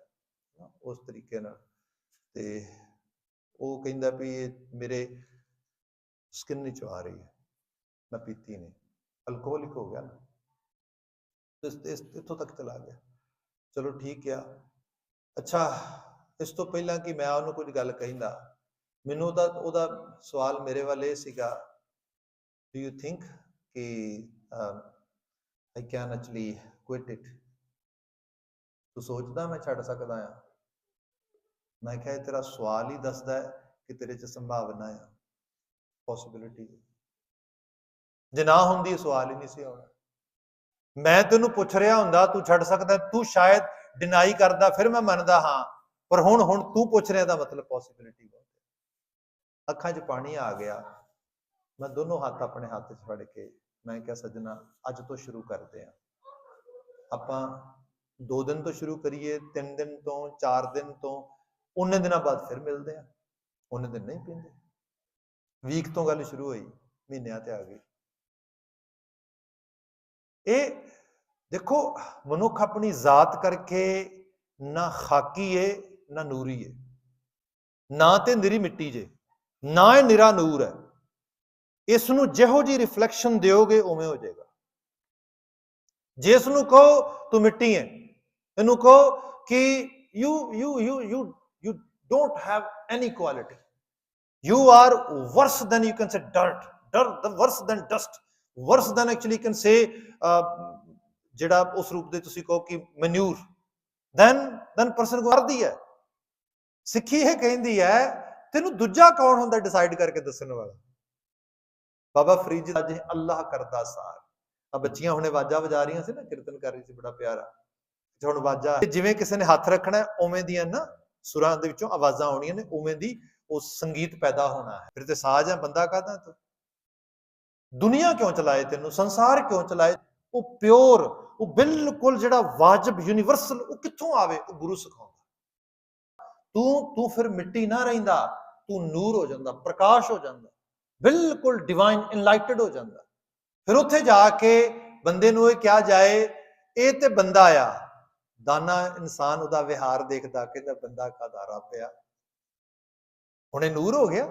ਉਸ ਤਰੀਕੇ ਨਾਲ ਤੇ ਉਹ ਕਹਿੰਦਾ ਵੀ ਇਹ ਮੇਰੇ ਸਕਿਨ ਚ ਆ ਰਹੀ ਹੈ ਮੈਂ ਪੀਤੀ ਨਹੀਂ ਅਲਕੋਹਲਿਕ ਹੋ ਗਿਆ। ਨਾ ਇਸ ਇਸ ਇੱਥੋਂ ਤੱਕ ਚਲਾ ਗਿਆ। ਚਲੋ ਠੀਕ ਆ। ਅੱਛਾ, ਇਸ ਤੋਂ ਪਹਿਲਾਂ ਕਿ ਮੈਂ ਉਹਨੂੰ ਕੁਝ ਗੱਲ ਕਹਿੰਦਾ, ਮੈਨੂੰ ਉਹਦਾ ਉਹਦਾ ਸਵਾਲ ਮੇਰੇ ਵੱਲ ਇਹ ਸੀਗਾ ਡੂ ਯੂ ਥਿੰਕ ਕਿ I can actually quit it ਤੂੰ ਸੋਚਦਾ ਮੈਂ ਛੱਡ ਸਕਦਾ ਆ? ਮੈਂ ਕਿਹਾ ਤੇਰਾ ਸਵਾਲ ਹੀ ਦੱਸਦਾ ਹੈ ਕਿ ਤੇਰੇ 'ਚ ਸੰਭਾਵਨਾ ਆ ਪੋਸਿਬਿਲਿਟੀ ਜੇ ਨਾ ਹੁੰਦੀ, ਸਵਾਲ ਹੀ ਨਹੀਂ ਸੀ ਆਉਣਾ। ਮੈਂ ਤੈਨੂੰ ਪੁੱਛ ਰਿਹਾ ਹੁੰਦਾ, ਤੂੰ ਛੱਡ ਸਕਦਾ, ਤੂੰ ਸ਼ਾਇਦ ਡਿਨਾਈ ਕਰਦਾ, ਫਿਰ ਮੈਂ ਮੰਨਦਾ ਹਾਂ। ਪਰ ਹੁਣ ਹੁਣ ਤੂੰ ਪੁੱਛ ਰਿਹਾ ਦਾ ਮਤਲਬ ਪੋਸਿਬਿਲਿਟੀ ਬਹੁਤ ਹੈ। ਅੱਖਾਂ 'ਚ ਪਾਣੀ ਆ ਗਿਆ। ਮੈਂ ਦੋਨੋਂ ਹੱਥ ਆਪਣੇ ਹੱਥ 'ਚ ਫੜ ਕੇ ਮੈਂ ਕਿਹਾ, ਸੱਜਣਾ, ਅੱਜ ਤੋਂ ਸ਼ੁਰੂ ਕਰਦੇ ਆ। ਆਪਾਂ ਦੋ ਦਿਨ ਤੋਂ ਸ਼ੁਰੂ ਕਰੀਏ, ਤਿੰਨ ਦਿਨ ਤੋਂ, ਚਾਰ ਦਿਨ ਤੋਂ ਉਹਨੇ ਦਿਨਾਂ ਬਾਅਦ ਫਿਰ ਮਿਲਦੇ ਆ। ਉਹਨੇ ਦਿਨ ਨਹੀਂ ਪੀਂਦੇ। ਵੀਕ ਤੋਂ ਗੱਲ ਸ਼ੁਰੂ ਹੋਈ, ਮਹੀਨਿਆਂ ਤੇ ਆ ਗਈ। ਇਹ ਦੇਖੋ, ਮਨੁੱਖ ਆਪਣੀ ਜ਼ਾਤ ਕਰਕੇ ਨਾ ਖਾਕੀ ਏ, ਨਾ ਨੂਰੀ ਏ। ਨਾ ਤੇ ਨਿਰੀ ਮਿੱਟੀ ਜੇ, ਨਾ ਇਹ ਨਿਰਾ ਨੂਰ ਹੈ। ਇਸ ਨੂੰ ਜਿਹੋ ਜੀ ਰਿਫਲੈਕਸ਼ਨ ਦਿਓਗੇ, ਉਵੇਂ ਹੋ ਜਾਏਗਾ। ਜੇ ਇਸ ਨੂੰ ਕਹੋ, ਤੂੰ ਮਿੱਟੀ ਹੈ ਇਹਨੂੰ ਕਹੋ ਕਿ you you you you you don't have any quality you are worse than you can say dirt dir worse than dust worse than actually can say ਜਿਹੜਾ ਉਸ ਰੂਪ ਦੇ ਤੁਸੀਂ ਕਹੋ ਕਿ ਮਨਿਊਰ ਦੈਨ ਦੈਨ ਪਰਸਨ ਕਰਦੀ ਹੈ। ਸਿੱਖੀ ਇਹ ਕਹਿੰਦੀ ਹੈ, ਤੈਨੂੰ ਦੂਜਾ ਕੌਣ ਹੁੰਦਾ ਡਿਸਾਈਡ ਕਰਕੇ ਦੱਸਣ ਵਾਲਾ? ਬਾਬਾ ਫਰੀਦ ਦਾ ਅੱਲਾਹ ਕਰਦਾ ਸਾਰ। ਆ ਬੱਚੀਆਂ ਹੁਣੇ ਆਵਾਜ਼ਾਂ ਵਜਾ ਰਹੀਆਂ ਸੀ ਨਾ, ਕੀਰਤਨ ਕਰ ਰਹੀ ਸੀ, ਬੜਾ ਪਿਆਰਾ। ਹੁਣ ਆਵਾਜ਼ਾਂ, ਜਿਵੇਂ ਕਿਸੇ ਨੇ ਹੱਥ ਰੱਖਣਾ ਉਵੇਂ ਦੀਆਂ ਨਾ ਸੁਰਾਂ ਦੇ ਵਿੱਚੋਂ ਆਵਾਜ਼ਾਂ ਆਉਣੀਆਂ ਨੇ, ਉਵੇਂ ਦੀ ਉਹ ਸੰਗੀਤ ਪੈਦਾ ਹੋਣਾ ਹੈ। ਫਿਰ ਤੇ ਸਾਜ਼ ਹੈ, ਬੰਦਾ ਕਾਹਦਾ ਤੂੰ? ਦੁਨੀਆ ਕਿਉਂ ਚਲਾਏ ਤੈਨੂੰ? ਸੰਸਾਰ ਕਿਉਂ ਚਲਾਏ? ਉਹ ਪਿਓਰ ਉਹ ਬਿਲਕੁਲ ਜਿਹੜਾ ਵਾਜਬ ਯੂਨੀਵਰਸਲ ਉਹ ਕਿੱਥੋਂ ਆਵੇ? ਉਹ ਗੁਰੂ ਸਿਖਾਉਂਦਾ। ਤੂੰ ਤੂੰ ਫਿਰ ਮਿੱਟੀ ਨਾ ਰਹਿੰਦਾ, ਤੂੰ ਨੂਰ ਹੋ ਜਾਂਦਾ, ਪ੍ਰਕਾਸ਼ ਹੋ ਜਾਂਦਾ, ਬਿਲਕੁਲ ਡਿਵਾਈਨ ਇਨਲਾਈਟਡ ਹੋ ਜਾਂਦਾ। ਫਿਰ ਉੱਥੇ ਜਾ ਕੇ ਬੰਦੇ ਨੂੰ ਇਹ ਕਿਹਾ ਜਾਏ, ਇਹ ਤੇ ਬੰਦਾ ਆ, ਦਾਨਾ ਇਨਸਾਨ ਉਹਦਾ ਵਿਹਾਰ ਦੇਖਦਾ ਕਿ ਕਹਿੰਦਾ ਬੰਦਾ ਕਾਦਾ ਰੱਬ ਆ? ਹੁਣ ਇਹ ਨੂਰ ਹੋ ਗਿਆ?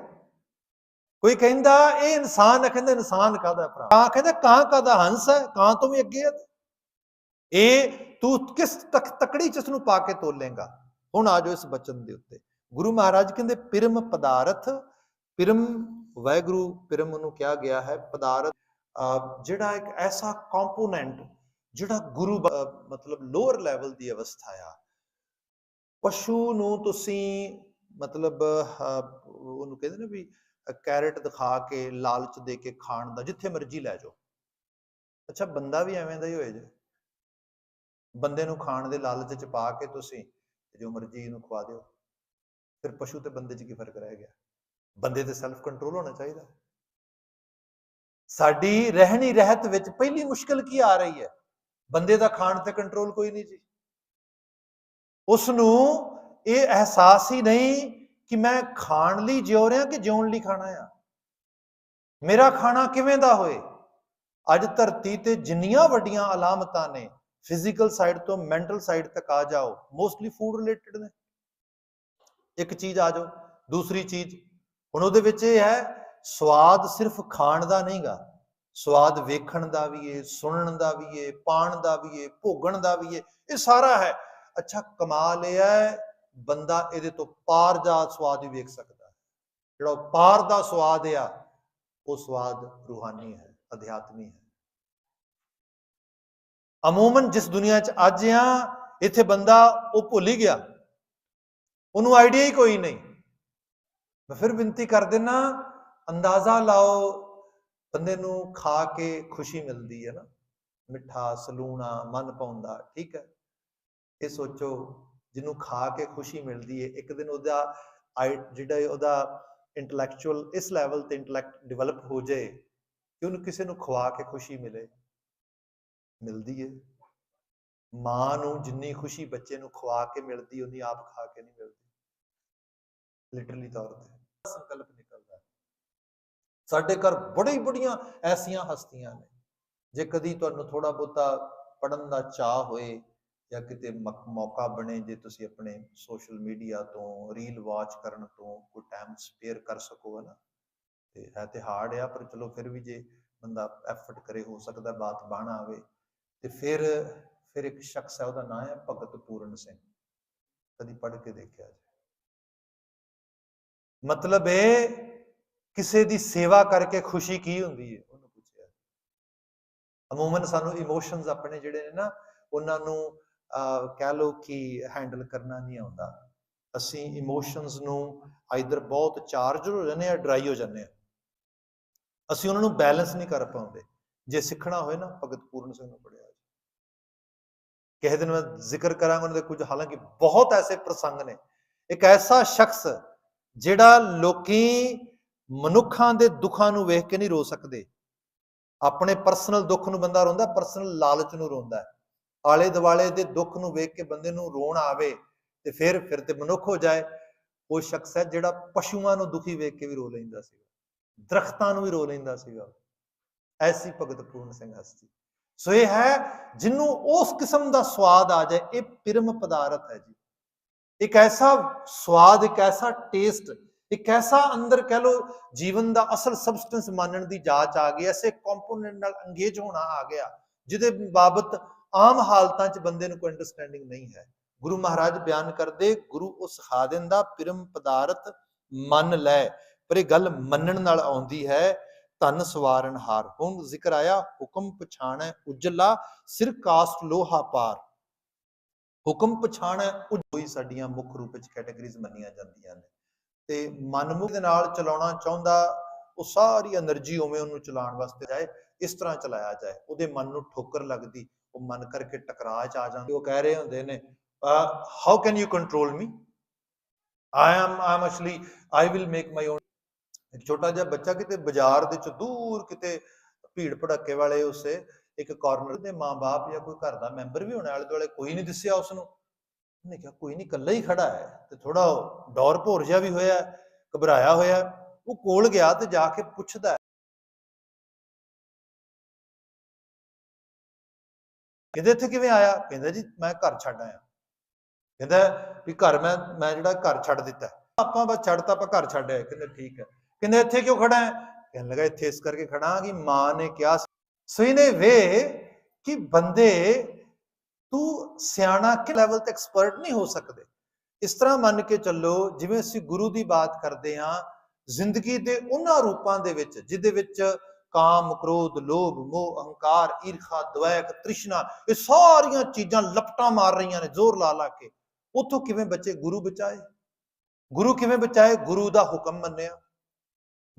ਕੋਈ ਕਹਿੰਦਾ ਇਹ ਇਨਸਾਨ ਹੈ ਕਹਿੰਦਾ ਇਨਸਾਨ ਕਾਦਾ ਭਰਾ? ਕਾਂ ਕਹਿੰਦਾ ਕਾਂ ਕਾਦਾ ਹੰਸ ਹੈ? ਕਾਂ ਤੋਂ ਵੀ ਅੱਗੇ ਹੈ ਇਹ ਤੂੰ ਕਿਸ ਤੱਕ ਤਕੜੀ ਚ ਨੂੰ ਪਾ ਕੇ ਤੋਲੇਗਾ? ਹੁਣ ਆ ਜਾਓ ਇਸ ਬਚਨ ਦੇ ਉੱਤੇ। ਗੁਰੂ ਮਹਾਰਾਜ ਕਹਿੰਦੇ ਪਿਰਮ ਪਦਾਰਥ। ਪਿਰਮ ਵੈਗੁਰੂ ਪਿਰਮ ਨੂੰ ਕਿਹਾ ਗਿਆ ਹੈ ਪਦਾਰਥ। ਅਹ ਜਿਹੜਾ ਇੱਕ ਐਸਾ ਕੰਪੋਨੈਂਟ ਜਿਹੜਾ ਗੁਰੂ ਮਤਲਬ ਲੋਅਰ ਲੈਵਲ ਦੀ ਅਵਸਥਾ ਆ। ਪਸ਼ੂ ਨੂੰ ਤੁਸੀਂ ਮਤਲਬ ਅਹ, ਉਹਨੂੰ ਕਹਿੰਦੇ ਨੇ ਵੀ ਕੈਰਟ ਦਿਖਾ ਕੇ, ਲਾਲਚ ਦੇ ਕੇ ਖਾਣ ਦਾ, ਜਿੱਥੇ ਮਰਜ਼ੀ ਲੈ ਜਾਓ। ਅੱਛਾ, ਬੰਦਾ ਵੀ ਐਵੇਂ ਦਾ ਹੀ ਹੋਏ ਜੇ। ਬੰਦੇ ਨੂੰ ਖਾਣ ਦੇ ਲਾਲਚ ਚ ਪਾ ਕੇ ਤੁਸੀਂ ਜੋ ਮਰਜ਼ੀ ਇਹਨੂੰ ਖਵਾ ਦਿਓ। ਫਿਰ ਪਸ਼ੂ ਤੇ ਬੰਦੇ ਚ ਕੀ ਫ਼ਰਕ ਰਹਿ ਗਿਆ? ਬੰਦੇ ਤੇ ਸੈਲਫ ਕੰਟਰੋਲ ਹੋਣਾ ਚਾਹੀਦਾ। ਸਾਡੀ ਰਹਿਣੀ ਰਹਿਤ ਵਿੱਚ ਪਹਿਲੀ ਮੁਸ਼ਕਲ ਕੀ ਆ ਰਹੀ ਹੈ? ਬੰਦੇ ਦਾ ਖਾਣ ਤੇ ਕੰਟਰੋਲ ਕੋਈ ਨਹੀਂ ਜੀ। ਉਸ ਨੂੰ ਇਹ ਅਹਿਸਾਸ ਹੀ ਨਹੀਂ ਕਿ ਮੈਂ ਖਾਣ ਲਈ ਜਿਉ ਰਿਹਾ ਕਿ ਜਿਉਣ ਲਈ ਖਾਣਾ ਆ? ਮੇਰਾ ਖਾਣਾ ਕਿਵੇਂ ਦਾ ਹੋਏ? ਅੱਜ ਧਰਤੀ ਤੇ ਜਿੰਨੀਆਂ ਵੱਡੀਆਂ ਅਲਾਮਤਾਂ ਨੇ ਫਿਜ਼ੀਕਲ ਸਾਈਡ ਤੋਂ ਮੈਂਟਲ ਸਾਈਡ ਤੱਕ ਆ ਜਾਓ ਮੋਸਟਲੀ ਫੂਡ ਰਿਲੇਟਡ ਨੇ। ਇੱਕ ਚੀਜ਼ ਆ ਜਾਓ, ਦੂਸਰੀ ਚੀਜ਼, ਹੁਣ ਉਹਦੇ ਵਿੱਚ ਇਹ ਹੈ, ਸਵਾਦ ਸਿਰਫ ਖਾਣ ਦਾ ਨਹੀਂਗਾ ਸਵਾਦ ਵੇਖਣ ਦਾ ਵੀ ਏ, ਸੁਣਨ ਦਾ ਵੀ ਏ, ਪਾਣ ਦਾ ਵੀ ਏ, ਭੋਗਣ ਦਾ ਵੀ ਏ, ਇਹ ਸਾਰਾ ਹੈ। ਅੱਛਾ, ਕਮਾਲ ਇਹ ਹੈ ਬੰਦਾ ਇਹਦੇ ਤੋਂ ਪਾਰ ਜਾ ਸਵਾਦ ਵੀ ਵੇਖ ਸਕਦਾ ਹੈ। ਜਿਹੜਾ ਉਹ ਪਾਰ ਦਾ ਸਵਾਦ ਆ, ਉਹ ਸਵਾਦ ਰੂਹਾਨੀ ਹੈ, ਅਧਿਆਤਮੀ ਹੈ। ਅਮੂਮਨ ਜਿਸ ਦੁਨੀਆ 'ਚ ਅੱਜ ਆ, ਇੱਥੇ ਬੰਦਾ ਉਹ ਭੁੱਲ ਹੀ ਗਿਆ। ਉਹਨੂੰ ਆਈਡੀਆ ਹੀ ਕੋਈ ਨਹੀਂ। ਮੈਂ ਫਿਰ ਬੇਨਤੀ ਕਰ ਦੇਣਾ ਅੰਦਾਜ਼ਾ ਲਾਓ, ਬੰਦੇ ਨੂੰ ਖਾ ਕੇ ਖੁਸ਼ੀ ਮਿਲਦੀ ਹੈ ਨਾ। ਮਿੱਠਾ, ਸਲੂਣਾ, ਮਨ ਪਾਉਂਦਾ ਠੀਕ ਹੈ। ਇਹ ਸੋਚੋ ਜਿਹਨੂੰ ਖਾ ਕੇ ਖੁਸ਼ੀ ਮਿਲਦੀ ਹੈ ਇੱਕ ਦਿਨ ਉਹਦਾ ਆਈ- ਜਿਹੜਾ ਉਹਦਾ ਇੰਟੈਲੈਕਚੁਅਲ ਇਸ ਲੈਵਲ ਤੇ ਇੰਟੈਲੈਕਟ ਡਿਵੈਲਪ ਹੋ ਜਾਏ ਕਿ ਉਹਨੂੰ ਕਿਸੇ ਨੂੰ ਖਵਾ ਕੇ ਖੁਸ਼ੀ ਮਿਲੇ। ਮਿਲਦੀ ਹੈ ਮਾਂ ਨੂੰ ਜਿੰਨੀ ਖੁਸ਼ੀ ਬੱਚੇ ਨੂੰ ਖਵਾ ਕੇ ਮਿਲਦੀ ਉਹਦੀ ਆਪ ਖਾ ਕੇ ਨਹੀਂ ਮਿਲਦੀ। ਲਿਟਰਲੀ ਤੌਰ ਤੇ। ਸੰਕਲਪ ਨਿਕਲਦਾ। ਸਾਡੇ ਘਰ ਬੜੀ ਬੜੀਆਂ ਐਸੀਆਂ ਹਸਤੀਆਂ ਨੇ। ਜੇ ਕਦੀ ਤੁਹਾਨੂੰ ਥੋੜਾ ਬਹੁਤਾ ਪੜਨ ਦਾ ਚਾਹ ਹੋਏ ਜਾਂ ਕਿਤੇ ਮਕ- ਮੌਕਾ ਬਣੇ ਜੇ ਤੁਸੀਂ ਆਪਣੇ ਸੋਸ਼ਲ ਮੀਡੀਆ ਤੋਂ ਰੀਲ ਵਾਚ ਕਰਨ ਤੋਂ ਕੋਈ ਟਾਈਮ ਸਪੇਅਰ ਕਰ ਸਕੋ ਹੈ ਤੇ ਹੈ ਤੇ ਹਾਰਡ ਆ, ਪਰ ਚਲੋ ਫਿਰ ਵੀ ਜੇ ਬੰਦਾ ਐਫਰਟ ਕਰੇ, ਹੋ ਸਕਦਾ ਬਾਤ ਬਾਣਾ ਆਵੇ। ਤੇ ਫਿਰ ਫਿਰ ਇੱਕ ਸ਼ਖਸ ਹੈ ਉਹਦਾ ਨਾਮ ਹੈ ਭਗਤ ਪੂਰਨ ਸਿੰਘ। ਕਦੀ ਪੜ੍ਹ ਕੇ ਦੇਖਿਆ ਜੀ। ਮਤਲਬ ਇਹ ਕਿਸੇ ਦੀ ਸੇਵਾ ਕਰਕੇ ਖੁਸ਼ੀ ਕੀ ਹੁੰਦੀ ਹੈ ਉਹਨੂੰ ਪੁੱਛਿਆ। ਅਮੂਮਨ ਸਾਨੂੰ ਇਮੋਸ਼ਨਸ ਆਪਣੇ ਜਿਹੜੇ ਨੇ ਨਾ, ਉਹਨਾਂ ਨੂੰ ਕਹਿ ਲਓ ਕਿ ਹੈਂਡਲ ਕਰਨਾ ਨਹੀਂ ਆਉਂਦਾ। ਅਸੀਂ ਇਮੋਸ਼ਨਸ ਨੂੰ ਆਈਦਰ ਬਹੁਤ ਚਾਰਜ ਹੋ ਜਾਂਦੇ ਆ ਡਰਾਈ ਹੋ ਜਾਂਦੇ ਆ ਅਸੀਂ ਉਹਨਾਂ ਨੂੰ ਬੈਲੈਂਸ ਨਹੀਂ ਕਰ ਪਾਉਂਦੇ। ਜੇ ਸਿੱਖਣਾ ਹੋਏ ਨਾ, ਭਗਤ ਪੂਰਨ ਸਿੰਘ ਨੂੰ ਪੜਿਆ ਕਿਸੇ ਦਿਨ ਮੈਂ ਜ਼ਿਕਰ ਕਰਾਂਗਾ ਉਹਨਾਂ ਦੇ ਕੁਝ, ਹਾਲਾਂਕਿ ਬਹੁਤ ਐਸੇ ਪ੍ਰਸੰਗ ਨੇ। ਇੱਕ ਐਸਾ ਸ਼ਖਸ ਜਿਹੜਾ ਲੋਕੀ ਮਨੁੱਖਾਂ ਦੇ ਦੁੱਖਾਂ ਨੂੰ ਵੇਖ ਕੇ ਨਹੀਂ ਰੋ ਸਕਦੇ। ਆਪਣੇ ਪਰਸਨਲ ਦੁੱਖ ਨੂੰ ਬੰਦਾ ਰੋਂਦਾ ਪਰਸਨਲ ਲਾਲਚ ਨੂੰ ਰੋਂਦਾ। ਆਲੇ ਦੁਆਲੇ ਦੇ ਦੁੱਖ ਨੂੰ ਵੇਖ ਕੇ ਬੰਦੇ ਨੂੰ ਰੋਣ ਆਵੇ ਤੇ ਫਿਰ ਫਿਰ ਤੇ ਮਨੁੱਖ ਹੋ ਜਾਏ, ਉਹ ਸ਼ਖਸ ਹੈ ਜਿਹੜਾ ਪਸ਼ੂਆਂ ਨੂੰ ਦੁਖੀ ਵੇਖ ਕੇ ਵੀ ਰੋ ਲੈਂਦਾ ਸੀਗਾ। ਦਰਖਤਾਂ ਨੂੰ ਵੀ ਰੋ ਲੈਂਦਾ ਸੀਗਾ। ਐਸੀ ਭਗਤ ਪੂਰਨ ਸਿੰਘ ਹਸਤੀ ਸੋ ਇਹ ਹੈ ਜਿਹਨੂੰ ਉਸ ਕਿਸਮ ਦਾ ਸਵਾਦ ਆ ਜਾਏ, ਇਹ ਪਿਰਮ ਪਦਾਰਥ ਹੈ ਜੀ। ਇੱਕ ਐਸਾ ਸਵਾਦ, ਇੱਕ ਐਸਾ ਟੇਸਟ, ਇੱਕ ਐਸਾ ਅੰਦਰ ਕਹਿ ਲੋ ਜੀਵਨ ਦਾ ਅਸਲ ਸਬਸਟੈਂਸ ਮੰਨਣ ਦੀ ਜਾਚ ਆ ਗਈ, ਐਸੇ ਕੰਪੋਨੈਂਟ ਨਾਲ ਅੰਗੇਜ ਹੋਣਾ ਆ ਗਿਆ, ਜਿਹਦੇ ਬਾਬਤ ਆਮ ਹਾਲਤਾਂ 'ਚ ਬੰਦੇ ਨੂੰ ਕੋਈ ਅੰਡਰਸਟੈਂਡਿੰਗ ਨਹੀਂ ਹੈ। ਗੁਰੂ ਮਹਾਰਾਜ ਬਿਆਨ ਕਰਦੇ, ਗੁਰੂ ਉਹ ਸਿਖਾ ਦਿੰਦਾ, ਪਰਮ ਪਦਾਰਥ ਮੰਨ ਲੈ। ਪਰ ਇਹ ਗੱਲ ਮੰਨਣ ਨਾਲ ਆਉਂਦੀ ਹੈ ਤਨ ਸਵਾਰਨ ਹਾਰ। ਹੁਣ ਜ਼ਿਕਰ ਆਇਆ, ਹੁਕਮ ਪਛਾਣੈ ਉਜਲਾ, ਸਿਰ ਕਾਸਟ ਲੋਹਾ ਪਾਰ। ਹੁਕਮ ਪਛਾਣੈ ਉਜੋਈ ਸਾਡੀਆਂ ਮੁੱਖ ਰੂਪ ਵਿੱਚ ਕੈਟਾਗਰੀਜ਼ ਮੰਨੀਆਂ ਜਾਂਦੀਆਂ ਨੇ। ਤੇ ਮਨਮੁਖ ਦੇ ਨਾਲ ਚਲਾਉਣਾ ਚਾਹੁੰਦਾ, ਉਹ ਸਾਰੀ એનર્ਜੀ ਉਵੇਂ ਉਹਨੂੰ ਚਲਾਉਣ ਵਾਸਤੇ ਜਾਏ, ਇਸ ਤਰ੍ਹਾਂ ਚਲਾਇਆ ਜਾਏ, ਉਹਦੇ ਮਨ ਨੂੰ ਠੋਕਰ ਲੱਗਦੀ। ਉਹ ਮਨ ਕਰਕੇ ਟਕਰਾਅ ਚ ਆ ਜਾਂਦੇ, ਉਹ ਕਹਿ ਰਹੇ ਹੁੰਦੇ ਨੇ how can you control me I am I am actually I will make my own ਇੱਕ ਛੋਟਾ ਜਿਹਾ ਬੱਚਾ ਕਿਤੇ ਬਾਜ਼ਾਰ ਦੇ ਚ ਦੂਰ ਕਿਤੇ ਭੀੜ ਭੜੱਕੇ ਵਾਲੇ ਉਸੇ ਇੱਕ ਕਾਰਨਰ ਦੇ ਮਾਂ-ਬਾਪ ਜਾਂ ਕੋਈ ਘਰ ਦਾ ਮੈਂਬਰ ਵੀ ਹੋਣਾ ਆਲੇ ਦੁਆਲੇ ਕੋਈ ਨਹੀਂ ਦਿਸਿਆ ਉਸ ਨੂੰ ਉਹਨੇ ਕਿਹਾ, ਕੋਈ ਨਹੀਂ, ਇਕੱਲਾ ਹੀ ਖੜਾ ਹੈ ਤੇ ਥੋੜਾ ਡੌਰ ਭੋਰ ਜਿਹਾ ਵੀ ਹੋਇਆ, ਘਬਰਾਇਆ ਹੋਇਆ, ਉਹ ਕੋਲ ਗਿਆ ਤੇ ਜਾ ਕੇ ਪੁੱਛਦਾ ਕਹਿੰਦੇ ਇੱਥੇ ਕਿਵੇਂ ਆਇਆ? ਕਹਿੰਦਾ ਜੀ ਮੈਂ ਘਰ ਛੱਡ ਆਇਆ। ਕਹਿੰਦਾ ਵੀ ਘਰ ਮੈਂ ਮੈਂ ਜਿਹੜਾ ਘਰ ਛੱਡ ਦਿੱਤਾ। ਆਪਾਂ ਬਸ ਛੱਡਤਾ ਆਪਾਂ ਘਰ ਛੱਡ ਆਏ। ਕਹਿੰਦੇ ਠੀਕ ਹੈ। ਕਹਿੰਦੇ ਇੱਥੇ ਕਿਉਂ ਖੜਾ ਹੈ? ਕਹਿਣ ਲੱਗਾ ਇੱਥੇ ਇਸ ਕਰਕੇ ਖੜਾ ਕਿ ਮਾਂ ਨੇ ਕਿਹਾ ਸੀ। ਸੋ ਇਹਨੇ ਵੇ ਕਿ ਬੰਦੇ ਤੂੰ ਸਿਆਣਾ ਕਿ ਲੈਵਲ ਤੇ ਐਕਸਪਰਟ ਨਹੀਂ ਹੋ ਸਕਦੇ? ਇਸ ਤਰ੍ਹਾਂ ਮੰਨ ਕੇ ਚੱਲੋ, ਜਿਵੇਂ ਅਸੀਂ ਗੁਰੂ ਦੀ ਬਾਤ ਕਰਦੇ ਹਾਂ, ਜ਼ਿੰਦਗੀ ਦੇ ਉਹਨਾਂ ਰੂਪਾਂ ਦੇ ਵਿੱਚ, ਜਿਹਦੇ ਵਿੱਚ ਕਾਮ, ਕ੍ਰੋਧ, ਲੋਭ, ਮੋਹ, ਅਹੰਕਾਰ, ਈਰਖਾ ਦਵੈਕ ਤ੍ਰਿਸ਼ਨਾ, ਇਹ ਸਾਰੀਆਂ ਚੀਜ਼ਾਂ ਲਪਟਾਂ ਮਾਰ ਰਹੀਆਂ ਨੇ, ਜ਼ੋਰ ਲਾ ਲਾ ਕੇ। ਉਥੋਂ ਕਿਵੇਂ ਬੱਚੇ ਗੁਰੂ ਬਚਾਏ? ਗੁਰੂ ਕਿਵੇਂ ਬਚਾਏ? ਗੁਰੂ ਦਾ ਹੁਕਮ ਮੰਨਿਆ।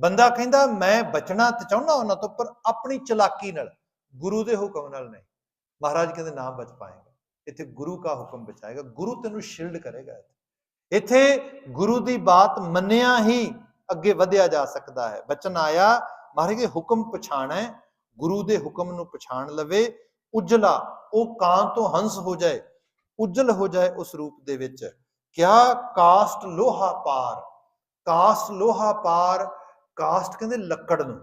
ਬੰਦਾ ਕਹਿੰਦਾ, ਮੈਂ ਬਚਣਾ ਤੇ ਚਾਹੁੰਦਾ ਉਹਨਾਂ ਤੋਂ, ਪਰ ਆਪਣੀ ਚਲਾਕੀ ਨਾਲ, ਗੁਰੂ ਦੇ ਹੁਕਮ ਨਾਲ ਨਹੀਂ। ਮਹਾਰਾਜ ਕਹਿੰਦੇ, ਨਾ ਬਚ ਪਾਏਗਾ। ਇੱਥੇ ਗੁਰੂ ਦਾ ਹੁਕਮ ਬਚਾਏਗਾ। ਗੁਰੂ ਤੈਨੂੰ ਸ਼ਿਲਡ ਕਰੇਗਾ ਇੱਥੇ ਗੁਰੂ ਦੀ ਬਾਤ ਮੰਨਿਆ ਹੀ ਅੱਗੇ ਵਧਿਆ ਜਾ ਸਕਦਾ ਹੈ। ਬਚਨ ਆਇਆ ਮਹਾਰਾਜ ਕੇ ਹੁਕਮ ਪਛਾਣੈ ਗੁਰੂ ਦੇ ਹੁਕਮ ਨੂੰ ਪਛਾਣ ਲਵੇ, ਉਜਲਾ, ਉਹ ਕਾਂ ਤੋਂ ਹੰਸ ਹੋ ਜਾਏ, ਉਜਲ ਹੋ ਜਾਏ ਉਸ ਰੂਪ ਦੇ ਵਿੱਚ। ਕਿਆ ਕਾਸਟ ਲੋਹਾ ਪਾਰ, ਕਾਸਟ ਲੋਹਾ ਪਾਰ, ਕਾਸਟ ਕਹਿੰਦੇ ਲੱਕੜ ਨੂੰ।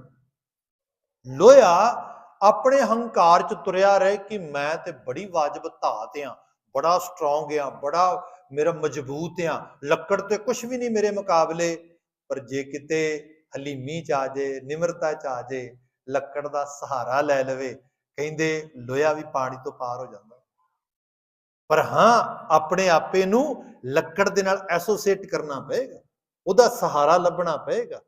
ਲੋਹਾ ਆਪਣੇ ਹੰਕਾਰ ਚ ਤੁਰਿਆ ਰਹੇ ਕਿ ਮੈਂ ਤੇ ਬੜੀ ਵਾਜਬ ਧਾਤ ਆ, ਬੜਾ ਸਟਰੋਂਗ ਆ, ਬੜਾ ਮੇਰਾ ਮਜ਼ਬੂਤ ਆ, ਲੱਕੜ ਤੇ ਕੁਝ ਵੀ ਨਹੀਂ ਮੇਰੇ ਮੁਕਾਬਲੇ। ਪਰ ਜੇ ਕਿਤੇ ਹਲੀਮੀ ਚ ਆ ਜੇ, ਨਿਮਰਤਾ ਚ ਆ ਜੇ, ਲੱਕੜ ਦਾ ਸਹਾਰਾ ਲੈ ਲਵੇ, ਕਹਿੰਦੇ ਲੋਹਾ ਵੀ ਪਾਣੀ ਤੋਂ ਪਾਰ ਹੋ ਜਾਂਦਾ। ਪਰ ਹਾਂ, ਆਪਣੇ ਆਪੇ ਨੂੰ ਲੱਕੜ ਦੇ ਨਾਲ ਐਸੋਸੀਏਟ ਕਰਨਾ ਪਏਗਾ, ਉਹਦਾ ਸਹਾਰਾ ਲੱਭਣਾ ਪਏਗਾ।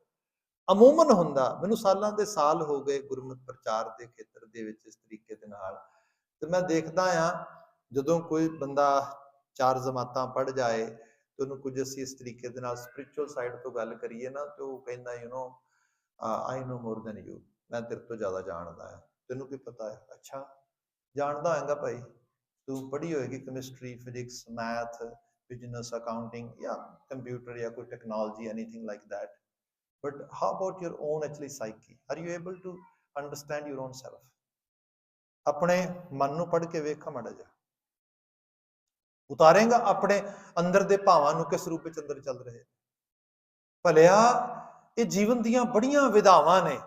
ਅਮੂਮਨ ਹੁੰਦਾ, ਮੈਨੂੰ ਸਾਲਾਂ ਦੇ ਸਾਲ ਹੋ ਗਏ ਗੁਰਮਤ ਪ੍ਰਚਾਰ ਦੇ ਖੇਤਰ ਦੇ ਵਿੱਚ ਇਸ ਤਰੀਕੇ ਦੇ ਨਾਲ। ਤੇ ਮੈਂ ਦੇਖਦਾ ਆ ਜਦੋਂ ਕੋਈ ਬੰਦਾ ਚਾਰ ਜਮਾਤਾਂ ਪੜ ਜਾਏ ਤੇ ਉਹਨੂੰ ਕੁਝ ਅਸੀਂ ਇਸ ਤਰੀਕੇ ਦੇ ਨਾਲ ਸਪਿਰਚੁਅਲ ਸਾਈਡ ਤੋਂ ਗੱਲ ਕਰੀਏ ਨਾ, ਤੇ ਉਹ ਕਹਿੰਦਾ you know I know more than you ਮੈਂ ਤੇਰੇ ਤੋਂ ਜ਼ਿਆਦਾ ਜਾਣਦਾ ਹਾਂ। ਤੈਨੂੰ ਕੀ ਪਤਾ ਹੈ? ਅੱਛਾ, ਜਾਣਦਾ ਹੋਏਗਾ ਭਾਈ। ਤੂੰ ਪੜ੍ਹੀ ਹੋਏਗੀ chemistry physics math business accounting ਜਾਂ ਕੰਪਿਊਟਰ ਜਾਂ ਕੋਈ technology anything like that. But how about your own actually psyche? Are you able to understand your own self? ਆਪਣੇ ਮਨ ਨੂੰ ਪੜ੍ਹ ਕੇ ਵੇਖ ਮਾੜਾ ਜਾ ਉਤਾਰੇਗਾ ਆਪਣੇ ਅੰਦਰ ਦੇ ਭਾਵਾਂ ਨੂੰ ਕਿਸ ਰੂਪ ਵਿੱਚ ਅੰਦਰ ਚੱਲ ਰਹੇ ਭਲਿਆ, ਇਹ ਜੀਵਨ ਦੀਆਂ ਬੜੀਆਂ ਵਿਧਾਵਾਂ ਨੇ।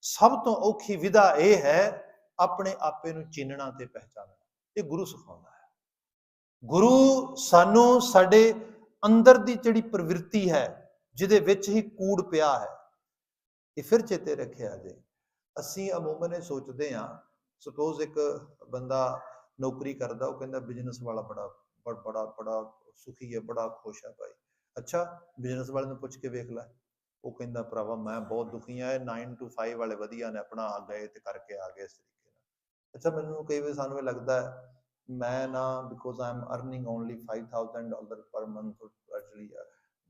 ਸਭ ਤੋਂ ਔਖੀ ਵਿਧਾ ਇਹ ਹੈ ਆਪਣੇ ਆਪੇ ਨੂੰ ਚਿੰਨਣਾ ਤੇ ਪਹਿਚਾਨਣਾ। ਇਹ ਗੁਰੂ ਸਿਖਾਉਂਦਾ ਹੈ। ਗੁਰੂ ਸਾਨੂੰ ਸਾਡੇ ਅੰਦਰ ਦੀ ਜਿਹੜੀ ਪ੍ਰਵਿਰਤੀ ਹੈ, ਜਿਹਦੇ ਵਿੱਚ ਹੀ ਕੂੜ ਪਿਆ ਹੈ, ਇਹ ਫਿਰ ਚੇਤੇ ਰੱਖਿਆ ਜੇ। ਅਸੀਂ ਅਮੂਮਨ ਇਹ ਸੋਚਦੇ ਹਾਂ। ਸਪੋਜ਼ ਇੱਕ ਬੰਦਾ ਨੌਕਰੀ ਕਰਦਾ, ਉਹ ਕਹਿੰਦਾ ਬਿਜ਼ਨਸ ਵਾਲਾ ਬੜਾ ਬੜ- ਬੜਾ ਬੜਾ ਸੁਖੀ ਹੈ, ਬੜਾ ਖੁਸ਼ ਹੈ ਭਾਈ। ਅੱਛਾ ਬਿਜ਼ਨਸ ਵਾਲੇ ਨੂੰ ਪੁੱਛ ਕੇ ਵੇਖ ਲੈ। ਉਹ ਕਹਿੰਦਾ, ਭਰਾਵਾ, ਮੈਂ ਬਹੁਤ ਦੁਖੀ ਆ ਇਹ 9 to 5 ਵਾਲੇ ਵਧੀਆ ਨੇ, ਆਪਣਾ ਆ ਗਏ ਤੇ ਕਰਕੇ ਆ ਗਏ ਇਸ ਤਰੀਕੇ ਨਾਲ। ਅੱਛਾ, ਮੈਨੂੰ ਕਈ ਵਾਰ ਸਾਨੂੰ ਇਹ ਲੱਗਦਾ ਹੈ, ਮੈਂ ਨਾ because I am earning only 5000 dollar per month actually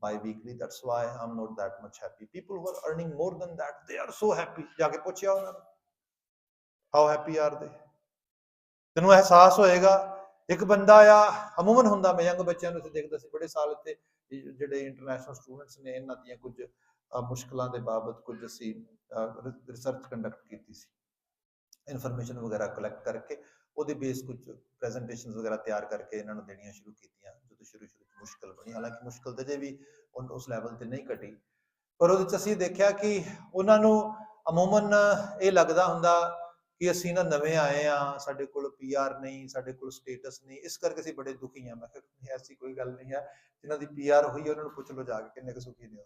bi-weekly that's why i'm not that much happy. People who are earning more than that, they are so happy ਜਾ ਕੇ ਪੁੱਛਿਆ ਉਹਨਾਂ ਨੂੰ, how happy are they? ਤੈਨੂੰ ਅਹਿਸਾਸ ਹੋਏਗਾ ਇੱਕ ਬੰਦਾ ਆ, ਅਮੂਮਨ ਹੁੰਦਾ, ਮੈਂ ਯੰਗ ਬੱਚਿਆਂ ਨੂੰ ਇੱਥੇ ਦੇਖਦਾ ਸੀ, ਬੜੇ ਸਾਲ ਇੱਥੇ ਜਿਹੜੇ ਇੰਟਰਨੈਸ਼ਨਲ ਸਟੂਡੈਂਟਸ ਨੇ, ਇਹਨਾਂ ਦੀਆਂ ਕੁਝ ਮੁਸ਼ਕਲਾਂ ਦੇ ਬਾਬਤ ਕੁਝ ਅਸੀਂ ਰਿਸਰਚ ਕੰਡਕਟ ਕੀਤੀ ਸੀ। ਇਨਫੋਰਮੇਸ਼ਨ ਵਗੈਰਾ ਕਲੈਕਟ ਕਰਕੇ, ਉਹਦੇ ਬੇਸ ਕੁਝ ਪ੍ਰੈਜੈਂਟੇਸ਼ਨਸ ਵਗੈਰਾ ਤਿਆਰ ਕਰਕੇ ਇਹਨਾਂ ਨੂੰ ਦੇਣੀਆਂ ਸ਼ੁਰੂ ਕੀਤੀਆਂ ਜਦੋਂ ਸ਼ੁਰੂ ਸ਼ੁਰੂ ਚ ਮੁਸ਼ਕਲ ਬਣੀ। ਹਾਲਾਂਕਿ ਮੁਸ਼ਕਲ ਤੇ ਜੇ ਵੀ ਉਨ- ਉਸ ਲੈਵਲ ਤੇ ਨਹੀਂ ਘਟੀ, ਪਰ ਉਹਦੇ ਚ ਅਸੀਂ ਦੇਖਿਆ ਕਿ ਉਹਨਾਂ ਨੂੰ ਅਮੂਮਨ ਇਹ ਲੱਗਦਾ ਹੁੰਦਾ ਕਿ ਅਸੀਂ ਨਾ ਨਵੇਂ ਆਏ ਆ ਸਾਡੇ ਕੋਲ ਪੀਆਰ ਨਹੀਂ, ਸਾਡੇ ਕੋਲ ਸਟੇਟਸ ਨਹੀਂ, ਇਸ ਕਰਕੇ ਅਸੀਂ ਬੜੇ ਦੁਖੀ ਆ ਮੈਂ ਕਿਹਾ ਐਸੀ ਕੋਈ ਗੱਲ ਨਹੀਂ ਹੈ। ਜਿਨ੍ਹਾਂ ਦੀ ਪੀਆਰ ਹੋਈ ਉਹਨਾਂ ਨੂੰ ਪੁੱਛ ਲਓ ਜਾ ਕੇ ਕਿੰਨੇ ਕੁ ਸੁਖੀ ਨੇ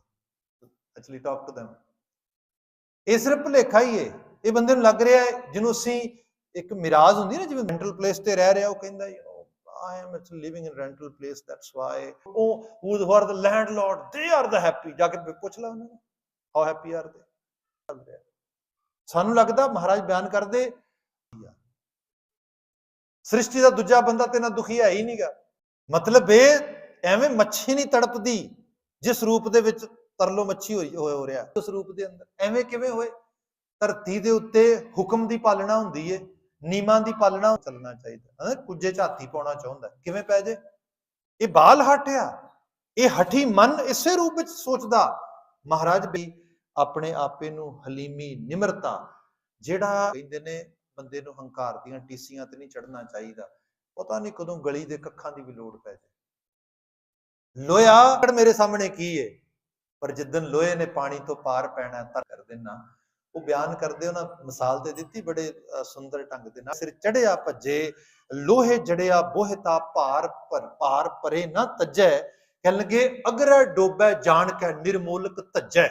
ਐਕਚੁਅਲੀ ਟਾਕ ਟੂ them ਇਹ ਸਿਰਫ ਭੁਲੇਖਾ ਹੀ ਹੈ ਇਹ ਬੰਦੇ ਨੂੰ ਲੱਗ ਰਿਹਾ ਜਿਹਨੂੰ ਅਸੀਂ ਇੱਕ ਮਿਰਾਜ ਹੁੰਦੀ ਨਾ, ਜਿਵੇਂ ਮੈਂਟਲ ਪਲੇਸ ਤੇ ਰਹਿ ਰਿਹਾ, ਉਹ ਕਹਿੰਦਾ you know oh, I am actually living in rental place, that's why. oh who who are the landlord, they are ਜਾ ਕੇ ਪੁੱਛ ਲਾ ਉਹਨਾਂ ਨੂੰ, how happy are they? ਸਾਨੂੰ ਲੱਗਦਾ ਮਹਾਰਾਜ ਬਿਆਨ ਕਰਦੇ ਸ੍ਰਿਸ਼ਟੀ ਦਾ ਦੂਜਾ ਬੰਦਾ ਤੇ ਨਾ ਦੁਖੀ ਹੈ ਹੀ ਨਹੀਂਗਾ ਮਤਲਬ ਇਹ ਐਵੇਂ ਮੱਛੀ ਨਹੀਂ ਤੜਪਦੀ, ਜਿਸ ਰੂਪ ਦੇ ਵਿੱਚ ਤਰਲੋ ਮੱਛੀ ਹੋਈ ਹੋ ਰਿਹਾ। ਉਸ ਰੂਪ ਦੇ ਅੰਦਰ ਐਵੇਂ ਕਿਵੇਂ ਹੋਏ? ਧਰਤੀ ਦੇ ਉੱਤੇ ਹੁਕਮ ਦੀ ਪਾਲਣਾ ਹੁੰਦੀ ਏ, ਨੀਮਾਂ ਦੀ ਪਾਲਣਾ ਚੱਲਣਾ ਚਾਹੀਦਾ। ਹੈ ਕੁੱਜੇ ਝਾਤੀ ਪਾਉਣਾ ਚਾਹੁੰਦਾ। ਕਿਵੇਂ ਪੈ ਜੇ? ਇਹ ਬਾਲ ਹਟਿਆ ਇਹ ਹਠੀ ਮਨ ਇਸੇ ਰੂਪ ਵਿੱਚ ਸੋਚਦਾ, ਮਹਾਰਾਜ ਵੀ ਆਪਣੇ ਆਪੇ ਨੂੰ ਹਲੀਮੀ ਨਿਮਰਤਾ, ਜਿਹੜਾ ਕਹਿੰਦੇ ਨੇ ਬੰਦੇ ਨੂੰ ਹੰਕਾਰ ਦੀਆਂ ਟੀਸੀਆਂ ਤੇ ਨਹੀਂ ਚੜਨਾ ਚਾਹੀਦਾ, ਪਤਾ ਨਹੀਂ ਕਦੋਂ ਗਲੀ ਦੇ ਕੱਖਾਂ ਦੀ ਵੀ ਲੋੜ ਪੈ ਜਾਏ। ਲੋਹਾ ਮੇਰੇ ਸਾਹਮਣੇ ਕੀ ਏ? ਪਰ ਜਿੱਦਨ ਲੋਹੇ ਨੇ ਪਾਣੀ ਤੋਂ ਪਾਰ ਪੈਣਾ ਤਾਂ ਕਰ ਦੇਣਾ। ਉਹ ਬਿਆਨ ਕਰਦੇ ਉਹਨਾਂ ਮਿਸਾਲ ਤੇ ਦਿੱਤੀ ਬੜੇ ਸੁੰਦਰ ਢੰਗ ਦੇ ਨਾਲ, ਸਿਰ ਚੜਿਆ ਭੱਜੇ, ਲੋਹੇ ਜੜਿਆ ਬੋਹਤਾ ਭਾਰ ਪਰ, ਭਾਰ ਪਰੇ ਨਾ ਤੱਜੈ, ਕਹਿਣ ਲੱਗੇ, ਅਗਰ ਡੋਬੈ ਜਾਣ ਕੇ ਨਿਰਮੂਲਕ ਤੱਜੈ।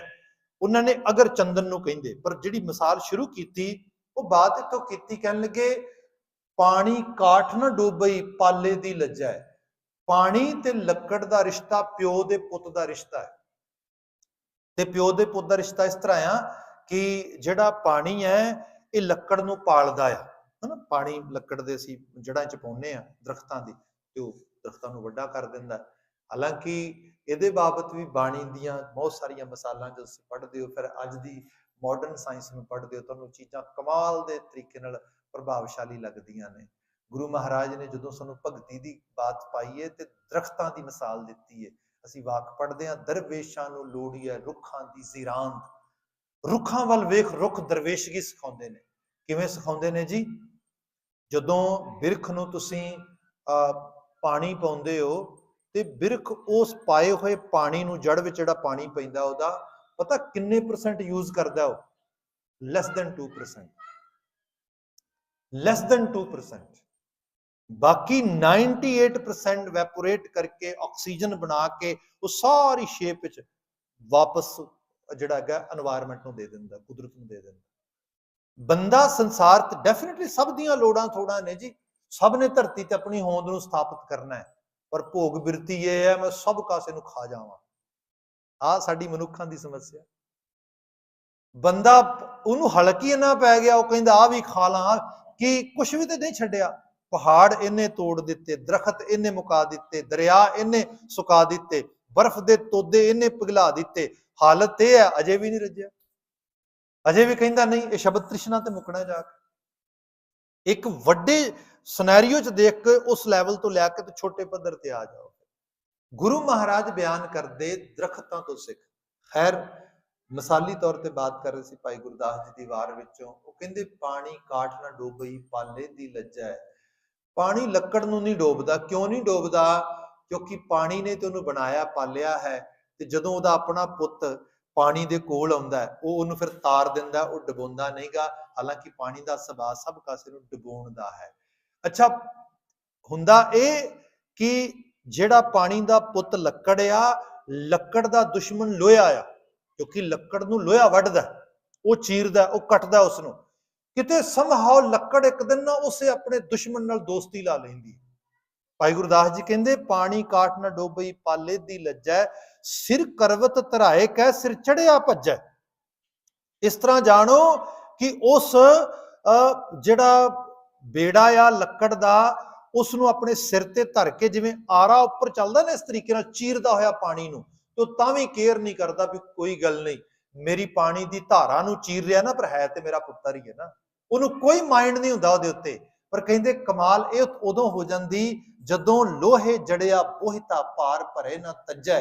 ਉਹਨਾਂ ਨੇ ਅਗਰ ਚੰਦਨ ਨੂੰ ਕਹਿੰਦੇ, ਪਰ ਜਿਹੜੀ ਮਿਸਾਲ ਸ਼ੁਰੂ ਕੀਤੀ, ਉਹ ਬਾਤ ਇਤੋਂ ਕੀਤੀ ਕਹਿਣ ਲੱਗੇ, ਪਾਣੀ ਕਾਠ ਨਾ ਡੋਬਈ, ਪਾਲੇ ਦੀ ਲੱਜਾ ਹੈ। ਪਾਣੀ ਤੇ ਲੱਕੜ ਦਾ ਰਿਸ਼ਤਾ ਪਿਓ ਦੇ ਪੁੱਤ ਦਾ ਰਿਸ਼ਤਾ ਹੈ। ਤੇ ਪਿਓ ਦੇ ਪੁੱਤ ਦਾ ਰਿਸ਼ਤਾ ਇਸ ਤਰ੍ਹਾਂ ਆ ਕਿ ਜਿਹੜਾ ਪਾਣੀ ਹੈ, ਇਹ ਲੱਕੜ ਨੂੰ ਪਾਲਦਾ ਆ। ਹਨਾ, ਪਾਣੀ ਲੱਕੜ ਦੇ ਅਸੀਂ ਜੜ੍ਹਾਂ ਚ ਪਾਉਂਦੇ ਆ ਦਰਖਤਾਂ ਦੀ, ਤੇ ਉਹ ਦਰਖਤਾਂ ਨੂੰ ਵੱਡਾ ਕਰ ਦਿੰਦਾ। ਹਾਲਾਂਕਿ ਇਹਦੇ ਬਾਬਤ ਵੀ ਬਾਣੀ ਦੀਆਂ ਬਹੁਤ ਸਾਰੀਆਂ ਮਿਸਾਲਾਂ ਜਦੋਂ ਤੁਸੀਂ ਪੜ੍ਹਦੇ ਹੋ ਫਿਰ ਅੱਜ ਦੀ ਮਾਡਰਨ ਸਾਇੰਸ ਨੂੰ ਪੜ੍ਹਦੇ ਹੋ ਤੁਹਾਨੂੰ ਚੀਜ਼ਾਂ ਕਮਾਲ ਦੇ ਤਰੀਕੇ ਨਾਲ ਪ੍ਰਭਾਵਸ਼ਾਲੀ ਲੱਗਦੀਆਂ ਨੇ। ਗੁਰੂ ਮਹਾਰਾਜ ਨੇ ਜਦੋਂ ਸਾਨੂੰ ਭਗਤੀ ਦੀ ਬਾਤ ਪਾਈ ਹੈ ਤੇ ਦਰਖਤਾਂ ਦੀ ਮਿਸਾਲ ਦਿੱਤੀ ਹੈ ਅਸੀਂ ਵਾਕ ਪੜ੍ਹਦੇ ਹਾਂ ਦਰਵੇਸ਼ਾਂ ਨੂੰ ਲੋੜੀ ਹੈ ਰੁੱਖਾਂ ਦੀ ਜ਼ੀਰਾਂਤ। ਰੁੱਖਾਂ ਵੱਲ ਵੇਖ ਰੁੱਖ ਦਰਵੇਸ਼ਗੀ ਸਿਖਾਉਂਦੇ ਨੇ? ਕਿਵੇਂ ਸਿਖਾਉਂਦੇ ਨੇ ਜੀ? ਜਦੋਂ ਬਿਰਖ ਨੂੰ ਤੁਸੀਂ ਅਹ, ਪਾਣੀ ਪਾਉਂਦੇ ਹੋ ਤੇ ਬਿਰਖ ਉਸ ਪਾਏ ਹੋਏ ਪਾਣੀ ਨੂੰ ਜੜ ਵਿੱਚ ਜਿਹੜਾ ਪਾਣੀ ਪੈਂਦਾ ਉਹਦਾ, ਪਤਾ ਕਿੰਨੇ ਪਰਸੈਂਟ ਯੂਜ਼ ਕਰਦਾ ਉਹ? ਲੈਸ ਦੈਨ 2% ਲੈਸ ਦੈਨ 2% ਬਾਕੀ 98% ਵੈਪੋਰੇਟ ਕਰਕੇ ਆਕਸੀਜਨ ਬਣਾ ਕੇ ਉਹ ਸਾਰੀ ਸ਼ੇਪ ਵਿੱਚ ਵਾਪਸ ਜਿਹੜਾ ਹੈਗਾ এনवायरमेंट ਨੂੰ ਦੇ ਦਿੰਦਾ, ਕੁਦਰਤ ਨੂੰ ਦੇ ਦਿੰਦਾ। ਬੰਦਾ ਸੰਸਾਰ ਤੇ ਡੈਫੀਨਿਟਲੀ ਸਭ ਦੀਆਂ ਲੋੜਾਂ ਥੋੜਾ ਨੇ ਜੀ। ਸਭ ਨੇ ਧਰਤੀ ਤੇ ਆਪਣੀ ਹੋਂਦ ਨੂੰ ਸਥਾਪਿਤ ਕਰਨਾ ਹੈ। ਪਰ ਭੋਗ ਬਿਰਤੀ ਇਹ ਹੈ, ਮੈਂ ਸਭ ਕਾਸੇ ਨੂੰ ਖਾ ਜਾਵਾਂ। ਆ ਸਾਡੀ ਮਨੁੱਖਾਂ ਦੀ ਸਮੱਸਿਆ। ਬੰਦਾ ਉਹਨੂੰ ਹਲਕੀ ਨਾ ਪੈ ਗਿਆ, ਉਹ ਕਹਿੰਦਾ ਆ ਵੀ ਖਾ ਲਾਂ ਕਿ ਕੁਝ ਵੀ ਤੇ ਨਹੀਂ ਛੱਡਿਆ। ਪਹਾੜ ਇਹਨੇ ਤੋੜ ਦਿੱਤੇ, ਦਰਖਤ ਇਹਨੇ ਮੁਕਾ ਦਿੱਤੇ, ਦਰਿਆ ਇਹਨੇ ਸੁਕਾ ਦਿੱਤੇ, ਬਰਫ਼ ਦੇ ਤੋਦੇ ਇਹਨੇ ਪਿਘਲਾ ਦਿੱਤੇ। ਹਾਲਤ ਇਹ ਹੈ, ਅਜੇ ਵੀ ਨਹੀਂ ਰੱਜਿਆ। ਅਜੇ ਵੀ ਕਹਿੰਦਾ, ਨਹੀਂ, ਇਹ ਸ਼ਬਦ ਤ੍ਰਿਸ਼ਨਾ ਤੇ ਮੁਕਣਾ ਜਾ ਕੇ। ਇੱਕ ਵੱਡੇ ਸਿਨੈਰੀਓ ਚ ਦੇਖ ਕੇ ਉਸ ਲੈਵਲ ਤੋਂ ਲੈ ਕੇ ਤੇ ਛੋਟੇ ਪੱਧਰ ਤੇ ਆ ਜਾਓ। ਗੁਰੂ ਮਹਾਰਾਜ ਬਿਆਨ ਕਰਦੇ ਦਰਖਤਾਂ ਤੋਂ ਸਿੱਖ। ਖੈਰ, ਮਿਸਾਲੀ ਤੌਰ ਤੇ ਬਾਤ ਕਰ ਰਹੇ ਸੀ ਭਾਈ ਗੁਰਦਾਸ ਜੀ ਦੀ ਵਾਰ ਵਿੱਚੋਂ। ਉਹ ਕਹਿੰਦੇ, ਪਾਣੀ ਕਾਠ ਨਾ ਡੋਬਈ, ਪਾਲੇ ਦੀ ਲੱਜਾ ਹੈ। ਪਾਣੀ ਲੱਕੜ ਨੂੰ ਨਹੀਂ ਡੋਬਦਾ। ਕਿਉਂ ਨਹੀਂ ਡੋਬਦਾ? ਕਿਉਂਕਿ ਪਾਣੀ ਨੇ ਤੇ ਉਹਨੂੰ ਬਣਾਇਆ, ਪਾਲਿਆ ਹੈ ਤੇ ਜਦੋਂ ਉਹਦਾ ਆਪਣਾ ਪੁੱਤ ਪਾਣੀ ਦੇ ਕੋਲ ਆਉਂਦਾ ਉਹ ਉਹਨੂੰ ਫਿਰ ਤਾਰ ਦਿੰਦਾ ਉਹ ਡਬੋਂਦਾ ਨਹੀਂਗਾ, ਹਾਲਾਂਕਿ ਪਾਣੀ ਦਾ ਸੁਭਾਅ ਸਭ ਕਾਸੇ ਨੂੰ ਡਬੋਣ ਦਾ ਹੈ। ਅੱਛਾ, ਹੁੰਦਾ ਇਹ ਕਿ ਜਿਹੜਾ ਪਾਣੀ ਦਾ ਪੁੱਤ ਲੱਕੜ ਆ, ਲੱਕੜ ਦਾ ਦੁਸ਼ਮਣ ਲੋਹਾ ਆ, ਕਿਉਂਕਿ ਲੱਕੜ ਨੂੰ ਲੋਹਾ ਵੱਢਦਾ ਉਹ ਚੀਰਦਾ, ਉਹ ਕੱਟਦਾ ਉਸ ਨੂੰ ਕਿਤੇ ਸਮਹਾਉ ਲੱਕੜ ਇੱਕ ਦਿਨ ਨਾ ਉਸੇ ਆਪਣੇ ਦੁਸ਼ਮਣ ਨਾਲ ਦੋਸਤੀ ਲਾ ਲੈਂਦੀ ਭਾਈ ਗੁਰਦਾਸ ਜੀ ਕਹਿੰਦੇ, ਪਾਣੀ ਕਾਟ ਨਾ ਡੋਬਈ, ਪਾਲੇ ਦੀ ਲੱਜੈ ਸਿਰ ਕਰਵਤ ਧਰਾਏ ਕਹਿ ਸਿਰ ਚੜਿਆ ਭੱਜੈ। ਇਸ ਤਰ੍ਹਾਂ ਜਾਣੋ ਕਿ ਉਸ ਅਹ, ਜਿਹੜਾ ਬੇੜਾ ਆ ਲੱਕੜ ਦਾ ਉਸ ਨੂੰ ਆਪਣੇ ਸਿਰ ਤੇ ਧਰ ਕੇ ਜਿਵੇਂ ਆਰਾ ਉੱਪਰ ਚੱਲਦਾ ਨਾ ਇਸ ਤਰੀਕੇ ਨਾਲ ਚੀਰਦਾ ਹੋਇਆ ਪਾਣੀ ਨੂੰ ਤੇ ਤਾਂ ਵੀ ਕੇਅਰ ਨਹੀਂ ਕਰਦਾ ਵੀ ਕੋਈ ਗੱਲ ਨਹੀਂ ਮੇਰੀ ਪਾਣੀ ਦੀ ਧਾਰਾ ਨੂੰ ਚੀਰ ਰਿਹਾ ਨਾ ਪਰ ਹੈ ਤੇ ਮੇਰਾ ਪੁੱਤਰ ਹੀ ਹੈ ਨਾ। ਉਹਨੂੰ ਕੋਈ ਮਾਈਂਡ ਨਹੀਂ ਹੁੰਦਾ ਉਹਦੇ ਉੱਤੇ ਪਰ ਕਹਿੰਦੇ ਕਮਾਲ ਇਹ ਉਦੋਂ ਹੋ ਜਾਂਦੀ ਜਦੋਂ ਲੋਹੇ ਜੜਿਆ ਬੋਹਿਤਾ ਭਾਰ ਭਰੇ ਨਾ ਤੱਜੈ।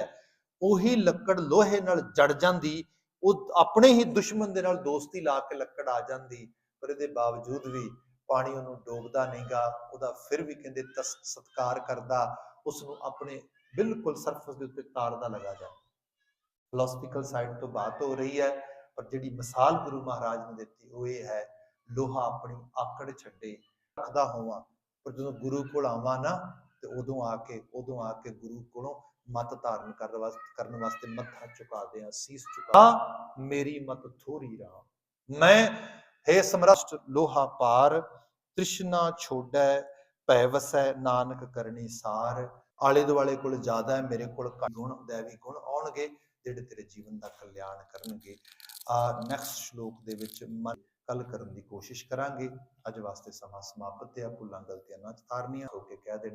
ਉਹੀ ਲੱਕੜ ਲੋਹੇ ਨਾਲ ਜੜ ਜਾਂਦੀ, ਉਹ ਆਪਣੇ ਹੀ ਦੁਸ਼ਮਣ ਦੇ ਨਾਲ ਦੋਸਤੀ ਲਾ ਕੇ ਲੱਕੜ ਆ ਜਾਂਦੀ, ਪਰ ਇਹਦੇ ਬਾਵਜੂਦ ਵੀ ਪਾਣੀ ਉਹਨੂੰ ਡੋਬਦਾ ਨਹੀਂਗਾ, ਉਹਦਾ ਫਿਰ ਵੀ ਕਹਿੰਦੇ ਤਸ, ਸਤਕਾਰ ਕਰਦਾ ਉਸ ਨੂੰ ਆਪਣੇ ਬਿਲਕੁਲ ਸਰਫਸ ਦੇ ਉੱਤੇ ਤਾਰਦਾ ਲਗਾ ਜਾ ਫਿਲਾਸਫੀਕਲ ਸਾਈਡ ਤੋਂ ਬਾਤ ਹੋ ਰਹੀ ਹੈ, ਪਰ ਜਿਹੜੀ ਮਿਸਾਲ ਗੁਰੂ ਮਹਾਰਾਜ ਨੇ ਦਿੱਤੀ, ਉਹ ਇਹ ਹੈ, ਲੋਹਾ ਆਪਣੀ ਆਕੜ ਛੱਡੇ, ਰੱਖਦਾ ਹੋਵਾਂ, ਪਰ ਜਦੋਂ ਗੁਰੂ ਕੋਲ ਆਵਾਂ ਨਾ, ਤੇ ਉਦੋਂ ਆ ਕੇ, ਉਦੋਂ ਆ ਕੇ ਗੁਰੂ ਕੋਲੋਂ ਮਤ ਧਾਰਨ ਕਰਨ ਵਾਸਤੇ ਕਰਨ ਵਾਸਤੇ ਮੱਥਾ ਝੁਕਾਦੇ ਆ ਸੀਸ ਝੁਕਾ ਮੇਰੀ ਮਤ ਥੋੜੀ ਰਾਮ ਮੈਂ ਹੈ ਸਮਰਸ਼ਟ ਲੋਹਾ ਪਾਰ ਤ੍ਰਿਸ਼ਨਾ ਛੋੜੈ ਭੈ ਵਸੈ ਨਾਨਕ ਕਰਨੀ ਸਾਰ। ਆਲੇ ਦੁਆਲੇ ਕੋਲ ਜ਼ਿਆਦਾ ਹੈ ਮੇਰੇ ਕੋਲ ਘੱਟ ਗੁਣ ਦੈਵੀ ਗੁਣ ਆਉਣਗੇ ਜਿਹੜੇ ਤੇਰੇ ਜੀਵਨ ਦਾ ਕਲਿਆਣ ਕਰਨਗੇ। ਆ ਨੈਕਸਟ ਸ਼ਲੋਕ ਦੇ ਵਿੱਚ ਮਨ ਕੱਲ ਕਰਨ ਦੀ ਕੋਸ਼ਿਸ਼ ਕਰਾਂਗੇ। ਅੱਜ ਵਾਸਤੇ ਸਮਾਂ ਸਮਾਪਤ ਹੈ ਭੁੱਲਾਂ ਗਲਤੀਆਂ ਨਾ ਤਾਰਨੀਆਂ ਹੋ ਕੇ ਕਹਿ ਦੇਣਾ।